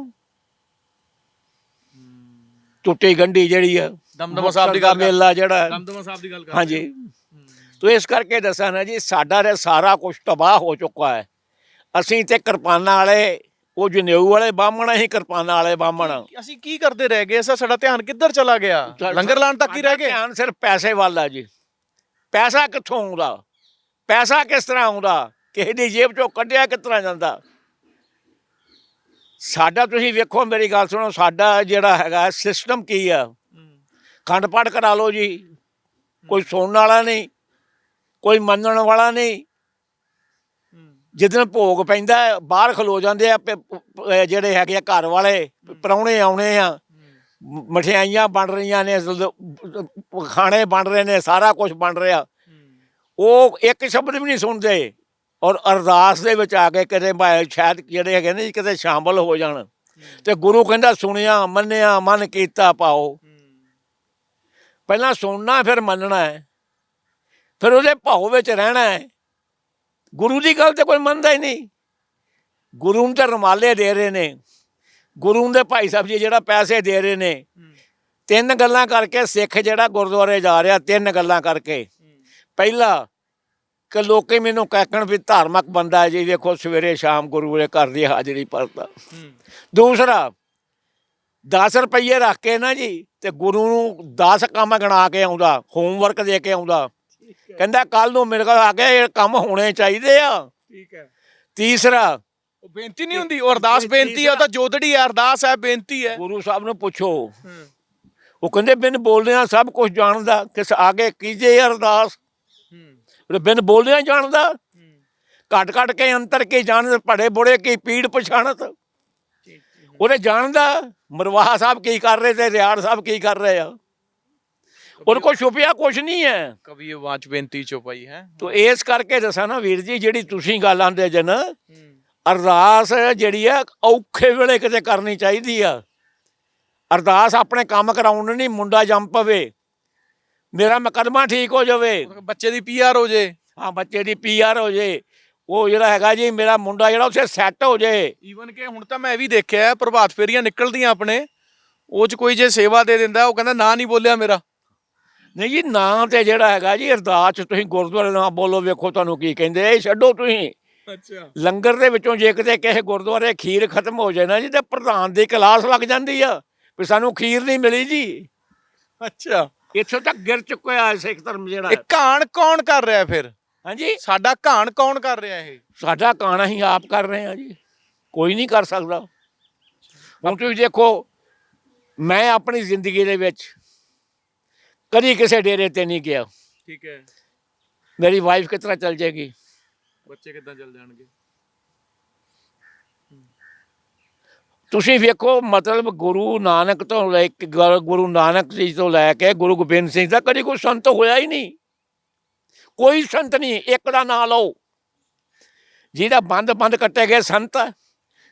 Speaker 2: ਟੁੱਟੀ ਗੰਢੀ ਜਿਹੜੀ ਆ
Speaker 1: ਦਮਦਮਾ ਸਾਹਿਬ ਦੀ ਗੱਲ
Speaker 2: ਮੇਲਾ ਜਿਹੜਾ।
Speaker 1: ਦਮਦਮਾ ਸਾਹਿਬ ਦੀ ਗੱਲ ਕਰ
Speaker 2: ਹਾਂਜੀ। ਤੋ ਇਸ ਕਰਕੇ ਦੱਸਾਂ ਨਾ ਜੀ ਸਾਡਾ ਸਾਰਾ ਕੁਝ ਤਬਾਹ ਹੋ ਚੁੱਕਾ ਹੈ। ਅਸੀਂ ਤੇ ਕਿਰਪਾਨਾਂ ਵਾਲੇ ਉਹ ਜਨੇਊ ਵਾਲੇ ਬਾਹਮਣ ਅਸੀਂ ਕਿਰਪਾਨਾਂ ਵਾਲੇ ਬਾਹਮਣ।
Speaker 1: ਅਸੀਂ ਕੀ ਕਰਦੇ ਰਹਿ ਗਏ? ਅਸਾ ਸਾਡਾ ਧਿਆਨ ਕਿੱਧਰ ਚਲਾ ਗਿਆ? ਲੰਗਰ ਲਾਣ ਤੱਕ ਹੀ ਰਹਿ ਗਏ?
Speaker 2: ਧਿਆਨ ਸਿਰਫ ਪੈਸੇ ਵੱਲ ਆ ਜੀ। ਪੈਸਾ ਕਿੱਥੋਂ ਆਉਂਦਾ? ਪੈਸਾ ਕਿਸ ਤਰ੍ਹਾਂ ਆਉਂਦਾ? ਕਿਸੇ ਦੀ ਜੇਬ ਚੋਂ ਕੱਢਿਆ ਕਿਸ ਤਰ੍ਹਾਂ ਜਾਂਦਾ? ਸਾਡਾ ਤੁਸੀਂ ਵੇਖੋ ਮੇਰੀ ਗੱਲ ਸੁਣੋ ਸਾਡਾ ਜਿਹੜਾ ਹੈਗਾ ਸਿਸਟਮ ਕੀ ਆ? ਖੰਡ ਪਾਠ ਕਰਾ ਲਓ ਜੀ। ਕੋਈ ਸੁਣਨ ਵਾਲਾ ਨਹੀਂ ਕੋਈ ਮੰਨਣ ਵਾਲਾ ਨਹੀਂ ਜਿੱਦਣ ਭੋਗ ਪੈਂਦਾ ਬਾਹਰ ਖਲੋ ਜਾਂਦੇ ਆ ਪ- ਜਿਹੜੇ ਹੈਗੇ ਆ ਘਰ ਵਾਲੇ ਪ੍ਰਾਹੁਣੇ ਆਉਣੇ ਆ। ਮਠਿਆਈਆਂ ਬਣ ਰਹੀਆਂ ਨੇ ਖਾਣੇ ਬਣ ਰਹੇ ਨੇ ਸਾਰਾ ਕੁਝ ਬਣ ਰਿਹਾ। ਉਹ ਇੱਕ ਸ਼ਬਦ ਵੀ ਨਹੀਂ ਸੁਣਦੇ। ਔਰ ਅਰਦਾਸ ਦੇ ਵਿੱਚ ਆ ਕੇ ਕਿਤੇ ਭਾਵੇਂ ਸ਼ਾਇਦ ਜਿਹੜੇ ਹੈਗੇ ਨੇ ਜੀ ਕਿਤੇ ਸ਼ਾਮਲ ਹੋ ਜਾਣ। ਤੇ ਗੁਰੂ ਕਹਿੰਦਾ ਸੁਣਿਆ ਮੰਨਿਆ ਮਨ ਕੀਤਾ ਪਾਓ। ਪਹਿਲਾਂ ਸੁਣਨਾ ਫਿਰ ਮੰਨਣਾ ਹੈ। ਫਿਰ ਉਹਦੇ ਭਾਉ ਵਿੱਚ ਰਹਿਣਾ ਹੈ। ਗੁਰੂ ਦੀ ਗੱਲ ਤੇ ਕੋਈ ਮੰਨਦਾ ਹੀ ਨਹੀਂ। ਗੁਰੂ ਨੂੰ ਤਾਂ ਰਮਾਲੇ ਦੇ ਰਹੇ ਨੇ। ਗੁਰੂ ਦੇ ਭਾਈ ਸਾਹਿਬ ਜੀ ਜਿਹੜਾ ਪੈਸੇ ਦੇ ਰਹੇ ਨੇ। ਤਿੰਨ ਗੱਲਾਂ ਕਰਕੇ ਸਿੱਖ ਜਿਹੜਾ ਗੁਰਦੁਆਰੇ ਜਾ ਰਿਹਾ, ਤਿੰਨ ਗੱਲਾਂ ਕਰਕੇ। ਪਹਿਲਾ, ਕਿ ਲੋਕੇ ਮੈਨੂੰ ਕਹਿਣ ਵੀ ਧਾਰਮਿਕ ਬੰਦਾ ਹੈ ਜੀ, ਵੇਖੋ ਸਵੇਰੇ ਸ਼ਾਮ ਗੁਰੂ ਦੇ ਘਰ ਦੀ ਹਾਜ਼ਰੀ ਭਰਦਾ। ਦੂਸਰਾ 10 ਰੁਪਏ ਰੱਖ ਕੇ ਨਾ ਜੀ, ਤੇ ਗੁਰੂ ਨੂੰ 10 ਕੰਮ ਗਣਾ ਕੇ ਆਉਂਦਾ ਹੋਮਵਰਕ ਦੇ ਕੇ ਆਉਂਦਾ। ਕਹਿੰਦਾ ਕੱਲ ਨੂੰ ਮੇਰੇ ਕੋਲ ਆ ਕੇ ਇਹ ਕੰਮ ਹੋਣੇ ਚਾਹੀਦੇ ਆ।
Speaker 1: ਠੀਕ ਹੈ।
Speaker 2: ਤੀਸਰਾ।
Speaker 1: ਉਹ ਬੇਨਤੀ ਨਹੀਂ ਹੁੰਦੀ ਉਹ ਅਰਦਾਸ ਬੇਨਤੀ ਹੈ ਉਹ ਤਾਂ ਜੋਦੜੀ ਹੈ, ਅਰਦਾਸ ਹੈ ਬੇਨਤੀ ਹੈ।
Speaker 2: ਗੁਰੂ ਸਾਹਿਬ ਨੂੰ ਪੁੱਛੋ। ਉਹ ਕਹਿੰਦੇ ਬਿਨ ਬੋਲਦਿਆਂ ਸਭ ਕੁਝ ਜਾਣਦਾ ਕਿਸ ਆਗੇ ਕੀਜੇ ਅਰਦਾਸ? ਉਹ ਬਿਨ ਬੋਲਦਿਆਂ ਜਾਣਦਾ? ਘਟ ਘਟ ਕੇ ਅੰਤਰ ਕੀ ਜਾਣਦ ਪੜੇ ਬੁੜੇ ਕੀ ਪੀੜ ਪਛਾਣਤ? ਉਹਨੇ ਜਾਣਦਾ ਮਰਵਾਹਾ ਸਾਹਿਬ ਕੀ ਕਰ ਰਹੇ ਤੇ ਰਿਆੜ ਸਾਹਿਬ ਕੀ ਕਰ ਰਹੇ ਆ? ਕੋਲ ਛੁਪਿਆ ਕੁਝ ਨਹੀਂ ਹੈ।
Speaker 1: ਕਵੀ ਵਾਚ ਬੇਨਤੀ ਚੁਪਾਈ ਹੈ।
Speaker 2: ਤੋ ਇਸ ਕਰਕੇ ਦੱਸਾਂ ਨਾ ਵੀਰ ਜੀ ਜਿਹੜੀ ਤੁਸੀਂ ਗੱਲ ਆਂਦੇ ਜਨ ਅਰਦਾਸ ਜਿਹੜੀ ਆ ਔਖੇ ਵੇਲੇ ਕਿਤੇ ਕਰਨੀ ਚਾਹੀਦੀ ਆ। ਅਰਦਾਸ ਆਪਣੇ ਕੰਮ ਕਰਾਉਣ ਨਹੀਂ ਮੁੰਡਾ ਜੰਮ ਪਵੇ। ਮੇਰਾ ਮੁਕੱਦਮਾ ਠੀਕ ਹੋ ਜਾਵੇ।
Speaker 1: ਬੱਚੇ ਦੀ ਪੀਆਰ ਹੋ ਜੇ।
Speaker 2: ਹਾਂ ਬੱਚੇ ਦੀ ਪੀਆਰ ਹੋ ਜੇ। ਉਹ ਜਿਹੜਾ ਹੈਗਾ ਜੀ ਮੇਰਾ ਮੁੰਡਾ ਜਿਹੜਾ ਉਸੇ ਸੈੱਟ ਹੋ ਜੇ।
Speaker 1: ਈਵਨ ਕਿ ਹੁਣ ਤਾਂ ਮੈਂ ਇਹ ਵੀ ਦੇਖਿਆ ਪ੍ਰਭਾਤ ਫੇਰੀਆਂ ਨਿਕਲਦੀਆਂ ਆਪਣੇ। ਉਹ ਚ ਕੋਈ ਜੇ ਸੇਵਾ ਦੇ ਦਿੰਦਾ ਉਹ ਕਹਿੰਦਾ ਨਾ ਨਹੀਂ ਬੋਲਿਆ ਮੇਰਾ।
Speaker 2: ਨਹੀਂ ਜੀ ਨਾਂ ਤੇ ਜਿਹੜਾ ਹੈਗਾ ਜੀ ਅਰਦਾਸ 'ਚ ਤੁਸੀਂ ਗੁਰਦੁਆਰੇ ਨਾਲ ਬੋਲੋ ਵੇਖੋ ਤੁਹਾਨੂੰ ਕੀ ਕਹਿੰਦੇ ਇਹ ਛੱਡੋ ਤੁਸੀਂ।
Speaker 1: ਅੱਛਾ।
Speaker 2: ਲੰਗਰ ਦੇ ਵਿੱਚੋਂ ਜੇ ਕਿਤੇ ਕਿਸੇ ਗੁਰਦੁਆਰੇ ਖੀਰ ਖਤਮ ਹੋ ਜਾਏ ਨਾ ਜੀ ਤੇ ਪ੍ਰਧਾਨ ਦੀ ਕਲਾਸ ਲੱਗ ਜਾਂਦੀ ਆ ਵੀ ਸਾਨੂੰ ਖੀਰ ਨਹੀਂ ਮਿਲੀ ਜੀ।
Speaker 1: ਅੱਛਾ।
Speaker 2: ਇੱਥੋਂ ਤੱਕ ਗਿਰ ਚੁੱਕਿਆ ਸਿੱਖ ਧਰਮ ਜਿਹੜਾ।
Speaker 1: ਇਹ ਘਾਣ ਕੌਣ ਕਰ ਰਿਹਾ ਫਿਰ?
Speaker 2: ਹਾਂਜੀ?
Speaker 1: ਸਾਡਾ ਘਾਣ ਕੌਣ ਕਰ ਰਿਹਾ ਇਹ?
Speaker 2: ਸਾਡਾ ਕਾਣਾ ਹੀ ਆਪ ਕਰ ਰਹੇ ਹਾਂ ਜੀ। ਕੋਈ ਨਹੀਂ ਕਰ ਸਕਦਾ। ਹੁਣ ਤੁਸੀਂ ਦੇਖੋ ਮੈਂ ਆਪਣੀ ਜ਼ਿੰਦਗੀ ਦੇ ਵਿੱਚ ਕਦੀ ਕਿਸੇ ਡੇਰੇ ਤੇ ਨਹੀਂ ਗਿਆ।
Speaker 1: ਠੀਕ ਹੈ।
Speaker 2: ਮੇਰੀ ਵਾਈਫ ਤਰ੍ਹਾਂ ਚੱਲ ਜਾਏਗੀ?
Speaker 1: ਬੱਚੇ ਕਿੱਦਾਂ ਚੱਲ ਜਾਣਗੇ?
Speaker 2: ਤੁਸੀਂ ਵੇਖੋ ਮਤਲਬ ਗੁਰੂ ਨਾਨਕ ਤੋਂ ਲੈ ਕੇ ਗੁਰੂ ਨਾਨਕ ਜੀ ਤੋਂ ਲੈ ਕੇ ਗੁਰੂ ਗੋਬਿੰਦ ਸਿੰਘ ਦਾ ਕਦੀ ਕੋਈ ਸੰਤ ਹੋਇਆ ਹੀ ਨਹੀਂ। ਕੋਈ ਸੰਤ ਨਹੀਂ ਇੱਕ ਦਾ ਨਾਂ ਲਓ। ਜਿਹਦਾ ਬੰਦ ਬੰਦ ਕੱਟੇ ਗਏ ਸੰਤ ਹੈ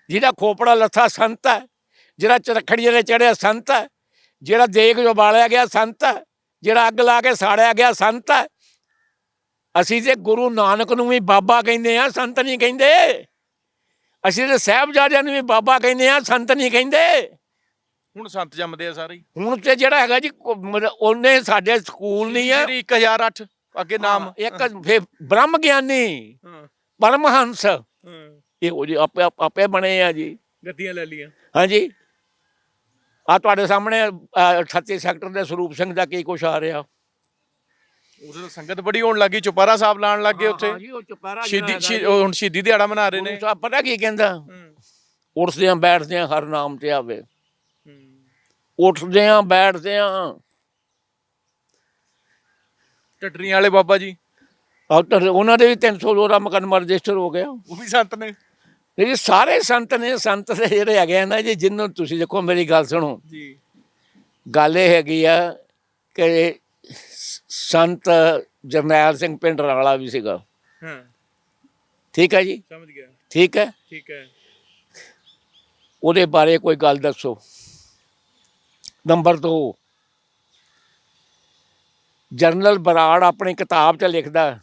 Speaker 2: ਜਿਹਦਾ ਖੋਪੜਾ ਲੱਥਾ ਸੰਤ ਹੈ ਜਿਹੜਾ ਚਰਖੜੀਏ ਦੇ ਚੜਿਆ ਸੰਤ ਹੈ ਜਿਹੜਾ ਦੇਗ ਜੋ ਬਾਲਿਆ ਗਿਆ ਸੰਤ ਹੈ ਜਿਹੜਾ ਅੱਗ ਲਾ ਕੇ ਸਾੜਿਆ ਗਿਆ ਸੰਤ ਹੈ। ਅਸੀਂ ਤੇ ਗੁਰੂ ਨਾਨਕ ਨੂੰ ਵੀ ਬਾਬਾ ਕਹਿੰਦੇ ਆ ਸੰਤ ਨਹੀਂ ਕਹਿੰਦੇ। ਅਸੀਂ ਤੇ ਸਾਹਿਬਜ਼ਾਦਿਆਂ ਨੂੰ ਵੀ ਬਾਬਾ ਕਹਿੰਦੇ ਆ ਸੰਤ ਨਹੀਂ ਕਹਿੰਦੇ।
Speaker 1: ਹੁਣ ਸੰਤ ਜੰਮਦੇ ਆ ਸਾਰੇ
Speaker 2: ਹੁਣ ਤੇ ਜਿਹੜਾ ਹੈਗਾ ਜੀ ਉਹਨੇ ਸਾਡੇ ਸਕੂਲ ਨਹੀਂ ਆ
Speaker 1: ਜਿਹੜੀ 1008 ਅੱਗੇ ਨਾਮ।
Speaker 2: ਇੱਕ ਫਿਰ ਬ੍ਰਹਮ ਗਿਆਨੀ ਪਰਮਹੰਸ। ਇਹ ਉਹ ਜੀ ਆਪੇ ਆਪੇ ਬਣੇ ਆ ਜੀ।
Speaker 1: ਗੱਦੀਆਂ ਲੈ ਲੀਆਂ
Speaker 2: ਹਾਂਜੀ। ਆ ਤੁਹਾਡੇ ਸਾਹਮਣੇ ਅ, 38 ਸੈਕਟਰ ਦੇ ਸਰੂਪ ਸਿੰਘ ਦਾ ਕੀ ਕੁਛ ਆ ਰਿਹਾ?
Speaker 1: ਉਦੋਂ ਤਾਂ ਸੰਗਤ ਬੜੀ ਹੋਣ ਲੱਗੀ ਚੁਪਾਰਾ ਸਾਹਿਬ ਲਾਣ ਲੱਗੇ ਉੱਥੇ।
Speaker 2: ਹਾਂ ਜੀ ਉਹ ਚੁਪਾਰਾ
Speaker 1: ਸ਼ਹੀਦੀ ਸ਼ਹੀ- ਉਹ ਹੁਣ ਸ਼ਹੀਦੀ ਦਿਹਾੜਾ ਮਨਾ ਰਹੇ ਨੇ।
Speaker 2: ਸਾਹਿਬ ਪਤਾ ਕੀ ਕਹਿੰਦਾ? ਉੱਠਦੇ ਆ ਬੈਠਦੇ ਆ ਹਰ ਨਾਮ ਤੇ ਆਵੇ। ਉੱਠਦੇ ਆ ਬੈਠਦੇ ਆ
Speaker 1: ਟਟਰੀਆਂ ਵਾਲੇ ਬਾਬਾ ਜੀ।
Speaker 2: ਉਹਨਾਂ ਦੇ ਵੀ 300 ਦਾ ਮੁਕੱਦਮਾ ਰਜਿਸਟਰ ਹੋ ਗਿਆ।
Speaker 1: ਉਹ ਵੀ ਸੰਤ ਨੇ।
Speaker 2: ਇਹ ਸਾਰੇ ਸੰਤ ਨੇ ਸੰਤ ਦੇ ਜਿਹੜੇ ਹੈਗੇ ਆ ਨਾ ਜੀ ਜਿੰਨੂੰ ਤੁਸੀਂ ਦੇਖੋ ਮੇਰੀ ਗੱਲ ਸੁਣੋ।
Speaker 1: ਜੀ।
Speaker 2: ਗੱਲ ਇਹ ਹੈਗੀ ਆ ਕਿ ਸੰਤ ਜਰਨੈਲ ਸਿੰਘ ਪਿੰਡ ਵਾਲਾ ਵੀ ਸੀਗਾ।
Speaker 1: ਹਾਂ।
Speaker 2: ਠੀਕ ਹੈ ਜੀ?
Speaker 1: ਸਮਝ ਗਿਆ।
Speaker 2: ਠੀਕ ਹੈ?
Speaker 1: ਠੀਕ ਹੈ।
Speaker 2: ਉਹਦੇ ਬਾਰੇ ਕੋਈ ਗੱਲ ਦੱਸੋ। ਨੰਬਰ 2 ਜਰਨਲ ਬਰਾੜ ਆਪਣੀ ਕਿਤਾਬ 'ਚ ਲਿਖਦਾ।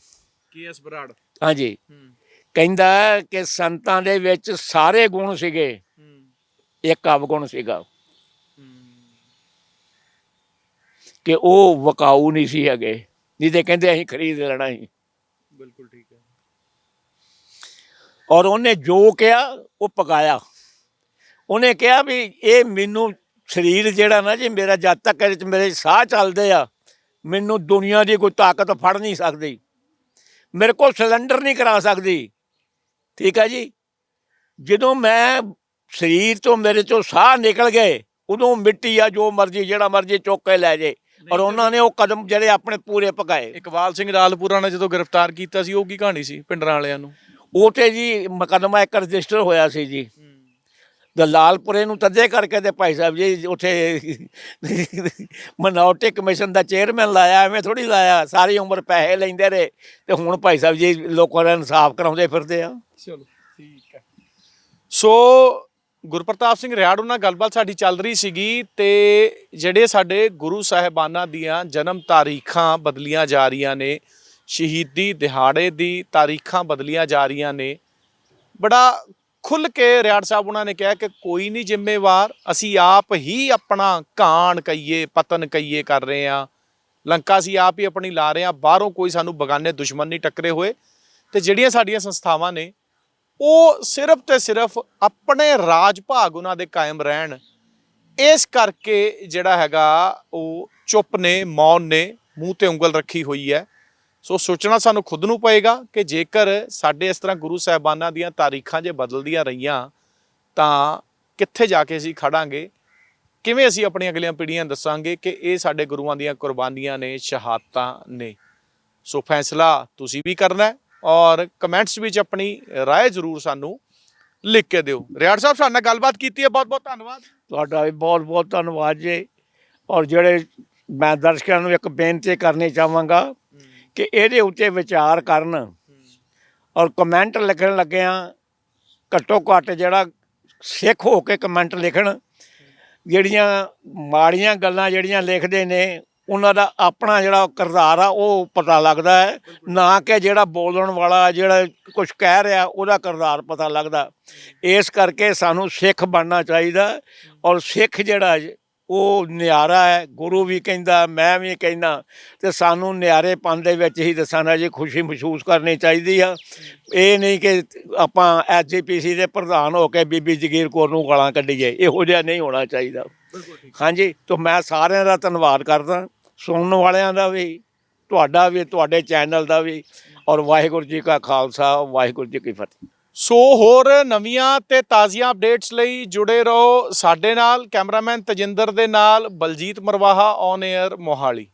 Speaker 1: ਕੀ ਐਸ ਬਰਾੜ।
Speaker 2: ਹਾਂਜੀ।
Speaker 1: ਹੂੰ।
Speaker 2: ਕਹਿੰਦਾ ਕਿ ਸੰਤਾਂ ਦੇ ਵਿੱਚ ਸਾਰੇ ਗੁਣ ਸੀਗੇ। ਇੱਕ ਅਵਗੁਣ ਸੀਗਾ। ਕਿ ਉਹ ਵਕਾਊ ਨਹੀਂ ਸੀ ਹੈਗੇ। ਨਹੀਂ ਤੇ ਕਹਿੰਦੇ ਅਸੀਂ ਖਰੀਦ ਲੈਣਾ ਸੀ।
Speaker 1: ਬਿਲਕੁਲ ਠੀਕ ਹੈ।
Speaker 2: ਔਰ ਉਹਨੇ ਜੋ ਕਿਹਾ ਉਹ ਪਕਾਇਆ। ਉਹਨੇ ਕਿਹਾ ਵੀ ਇਹ ਮੈਨੂੰ ਸਰੀਰ ਜਿਹੜਾ ਨਾ ਜੀ ਮੇਰਾ ਜਦ ਤੱਕ ਇਹਦੇ ਚ ਮੇਰੇ ਸਾਹ ਚੱਲਦੇ ਆ ਮੈਨੂੰ ਦੁਨੀਆ ਦੀ ਕੋਈ ਤਾਕਤ ਫੜ ਨਹੀਂ ਸਕਦੀ। ਮੇਰੇ ਕੋਲ ਸਿਲੰਡਰ ਨਹੀਂ ਕਰਾ ਸਕਦੀ। ਠੀਕ ਹੈ ਜੀ? ਜਦੋਂ ਮੈਂ ਸਰੀਰ ਤੋਂ ਮੇਰੇ ਚੋਂ ਸਾਹ ਨਿਕਲ ਗਏ ਉਦੋਂ ਮਿੱਟੀ ਆ ਜੋ ਮਰਜ਼ੀ ਜਿਹੜਾ ਮਰਜ਼ੀ ਚੁੱਕ ਕੇ ਲੈ ਜੇ। ਔਰ ਉਹਨਾਂ ਨੇ ਉਹ ਕਦਮ ਜਿਹੜੇ ਆਪਣੇ ਪੂਰੇ ਪਕਾਏ।
Speaker 1: ਇਕਬਾਲ ਸਿੰਘ ਰਾਲਪੁਰਾ ਨੇ ਜਦੋਂ ਗ੍ਰਿਫਤਾਰ ਕੀਤਾ ਸੀ ਉਹ ਕੀ ਕਹਾਣੀ ਸੀ ਪਿੰਡਰਾਂ ਵਾਲਿਆਂ ਨੂੰ?
Speaker 2: ਉਹ ਤੇ ਜੀ ਮੁਕੱਦਮਾ ਇੱਕ ਰਜਿਸਟਰ ਹੋਇਆ ਸੀ ਜੀ। ਦਲਾਲਪੁਰੇ ਨੂੰ ਤੱਦੇ ਕਰਕੇ ਤੇ ਭਾਈ ਸਾਹਿਬ ਜੀ ਉੱਥੇ ਮਨੋਰਟੀ ਕਮਿਸ਼ਨ ਦਾ ਚੇਅਰਮੈਨ ਲਾਇਆ, ਐਵੇਂ ਥੋੜੀ ਲਾਇਆ, ਸਾਰੀ ਉਮਰ ਪੈਸੇ ਲੈਂਦੇ ਰਹੇ ਤੇ ਹੁਣ ਭਾਈ ਸਾਹਿਬ ਜੀ ਲੋਕਾਂ ਦਾ ਇਨਸਾਫ ਕਰਾਉਂਦੇ ਫਿਰਦੇ ਆ।
Speaker 1: ਚਲੋ, ਠੀਕ ਹੈ। ਸੋ ਗੁਰਪ੍ਰਤਾਪ ਸਿੰਘ ਰਿਆੜ ਨਾਲ ਗੱਲਬਾਤ ਸਾਡੀ ਚੱਲ ਰਹੀ ਸੀਗੀ ਤੇ ਜਿਹੜੇ ਸਾਡੇ ਗੁਰੂ ਸਾਹਿਬਾਨਾਂ ਦੀਆਂ ਜਨਮ ਤਾਰੀਖਾਂ ਬਦਲੀਆਂ ਜਾ ਰਹੀਆਂ ਨੇ, ਸ਼ਹੀਦੀ ਦਿਹਾੜੇ ਦੀ ਤਾਰੀਖਾਂ ਬਦਲੀਆਂ ਜਾ ਰਹੀਆਂ ਨੇ, ਬੜਾ ਖੁੱਲ ਕੇ ਰਿਆੜ ਸਾਹਿਬ ਉਹਨਾਂ ਨੇ ਕਿਹਾ ਕਿ ਕੋਈ ਨਹੀਂ ਜ਼ਿੰਮੇਵਾਰ, ਅਸੀਂ ਆਪ ਹੀ ਆਪਣਾ ਕਾਣ ਕਈਏ ਪਤਨ ਕਈਏ ਕਰ ਰਹੇ ਆ ਲੰਕਾ ਅਸੀਂ ਆਪ ਹੀ ਆਪਣੀ ਲਾ ਰਹੇ ਆ ਬਾਹਰੋਂ ਕੋਈ ਸਾਨੂੰ ਬਗਾਨੇ ਦੁਸ਼ਮਣ ਨਹੀਂ ਟੱਕਰੇ ਹੋਏ। ਤੇ ਜਿਹੜੀਆਂ ਸਾਡੀਆਂ ਸੰਸਥਾਵਾਂ ਨੇ, ਉਹ ਸਿਰਫ ਤੇ ਸਿਰਫ ਆਪਣੇ ਰਾਜ ਭਾਗ ਉਹਨਾਂ ਦੇ ਕਾਇਮ ਰਹਿਣ। ਇਸ ਕਰਕੇ ਜਿਹੜਾ ਹੈਗਾ, ਉਹ ਚੁੱਪ ਨੇ, ਮੌਨ ਨੇ, ਮੂੰਹ ਤੇ ਉਂਗਲ ਰੱਖੀ ਹੋਈ ਹੈ। ਸੋ ਸੋਚਣਾ ਸਾਨੂੰ ਖੁਦ ਨੂੰ ਪਏਗਾ ਕਿ ਜੇਕਰ ਸਾਡੇ ਇਸ ਤਰ੍ਹਾਂ ਗੁਰੂ ਸਾਹਿਬਾਨਾਂ ਦੀਆਂ ਤਾਰੀਖਾਂ ਜੇ ਬਦਲਦੀਆਂ ਰਹੀਆਂ ਤਾਂ ਕਿੱਥੇ ਜਾ ਕੇ ਅਸੀਂ ਖੜਾਂਗੇ ਕਿਵੇਂ ਅਸੀਂ ਆਪਣੀਆਂ ਅਗਲੀਆਂ ਪੀੜ੍ਹੀਆਂ ਨੂੰ ਦੱਸਾਂਗੇ ਕਿ ਇਹ ਸਾਡੇ ਗੁਰੂਆਂ ਦੀਆਂ ਕੁਰਬਾਨੀਆਂ ਨੇ ਸ਼ਹਾਦਤਾਂ ਨੇ ਸੋ ਫੈਸਲਾ ਤੁਸੀਂ ਵੀ ਕਰਨਾ ਹੈ ਔਰ ਕਮੈਂਟਸ ਵਿੱਚ ਆਪਣੀ رائے ਜ਼ਰੂਰ ਸਾਨੂੰ ਲਿਖ ਕੇ ਦਿਓ ਰਿਆੜ ਸਾਹਿਬ ਸਾਡੇ ਨਾਲ ਗੱਲਬਾਤ ਕੀਤੀ ਹੈ ਬਹੁਤ ਬਹੁਤ ਧੰਨਵਾਦ
Speaker 2: ਤੁਹਾਡਾ ਵੀ ਬਹੁਤ ਬਹੁਤ ਧੰਨਵਾਦ ਜੀ ਔਰ ਜਿਹੜੇ ਮੈਂ ਦਰਸ਼ਕਾਂ ਨੂੰ ਇੱਕ ਬੇਨਤੀ ਕਰਨੀ ਚਾਹਾਂਗਾ ਕਿ ਇਹਦੇ ਉੱਤੇ ਵਿਚਾਰ ਕਰਨ ਔਰ ਕਮੈਂਟ ਲਿਖਣ ਲੱਗਿਆਂ ਘੱਟੋ ਘੱਟ ਜਿਹੜਾ ਸਿੱਖ ਹੋ ਕੇ ਕਮੈਂਟ ਲਿਖਣ, ਜਿਹੜੀਆਂ ਮਾੜੀਆਂ ਗੱਲਾਂ ਜਿਹੜੀਆਂ ਲਿਖਦੇ ਨੇ, ਉਹਨਾਂ ਦਾ ਆਪਣਾ ਜਿਹੜਾ ਕਿਰਦਾਰ ਆ, ਉਹ ਪਤਾ ਲੱਗਦਾ ਹੈ। ਨਾ ਕਿ ਜਿਹੜਾ ਬੋਲਣ ਵਾਲਾ, ਜਿਹੜਾ ਕੁਝ ਕਹਿ ਰਿਹਾ, ਉਹਦਾ ਕਿਰਦਾਰ ਪਤਾ ਲੱਗਦਾ। ਇਸ ਕਰਕੇ ਸਾਨੂੰ ਸਿੱਖ ਬਣਨਾ ਚਾਹੀਦਾ ਔਰ ਸਿੱਖ ਜਿਹੜਾ ਉਹ ਨਿਆਰਾ ਹੈ ਗੁਰੂ ਵੀ ਕਹਿੰਦਾ ਮੈਂ ਵੀ ਕਹਿੰਦਾ ਤੇ ਸਾਨੂੰ ਨਿਆਰੇ ਪੰਨ ਦੇ ਵਿੱਚ ਹੀ ਦੱਸਣਾ ਜੀ ਖੁਸ਼ੀ ਮਹਿਸੂਸ ਕਰਨੀ ਚਾਹੀਦੀ ਆ। ਇਹ ਨਹੀਂ ਕਿ ਆਪਾਂ ਐਸਜੀਪੀਸੀ ਦੇ ਪ੍ਰਧਾਨ ਹੋ ਕੇ ਬੀਬੀ ਜਗੀਰ ਕੌਰ ਨੂੰ ਗਾਲਾਂ ਕੱਢੀਏ ਇਹੋ ਜਿਹਾ ਨਹੀਂ ਹੋਣਾ ਚਾਹੀਦਾ। ਹਾਂਜੀ ਤੋਂ ਮੈਂ ਸਾਰਿਆਂ ਦਾ ਧੰਨਵਾਦ ਕਰਦਾ ਸੁਣਨ ਵਾਲਿਆਂ ਦਾ ਵੀ ਤੁਹਾਡਾ ਵੀ ਤੁਹਾਡੇ ਚੈਨਲ ਦਾ ਵੀ ਔਰ ਵਾਹਿਗੁਰੂ ਜੀ ਕਾ ਖਾਲਸਾ ਵਾਹਿਗੁਰੂ ਜੀ ਕੀ ਫਤਿਹ।
Speaker 1: ਸੋ ਹੋਰ ਨਵੀਆਂ ਤੇ ਤਾਜ਼ੀਆਂ ਅਪਡੇਟਸ ਲਈ ਜੁੜੇ ਰਹੋ ਸਾਡੇ ਨਾਲ ਕੈਮਰਾਮੈਨ ਤਜਿੰਦਰ ਦੇ ਨਾਲ ਬਲਜੀਤ ਮਰਵਾਹਾ ਔਨ 에ਅਰ ਮੋਹਾਲੀ।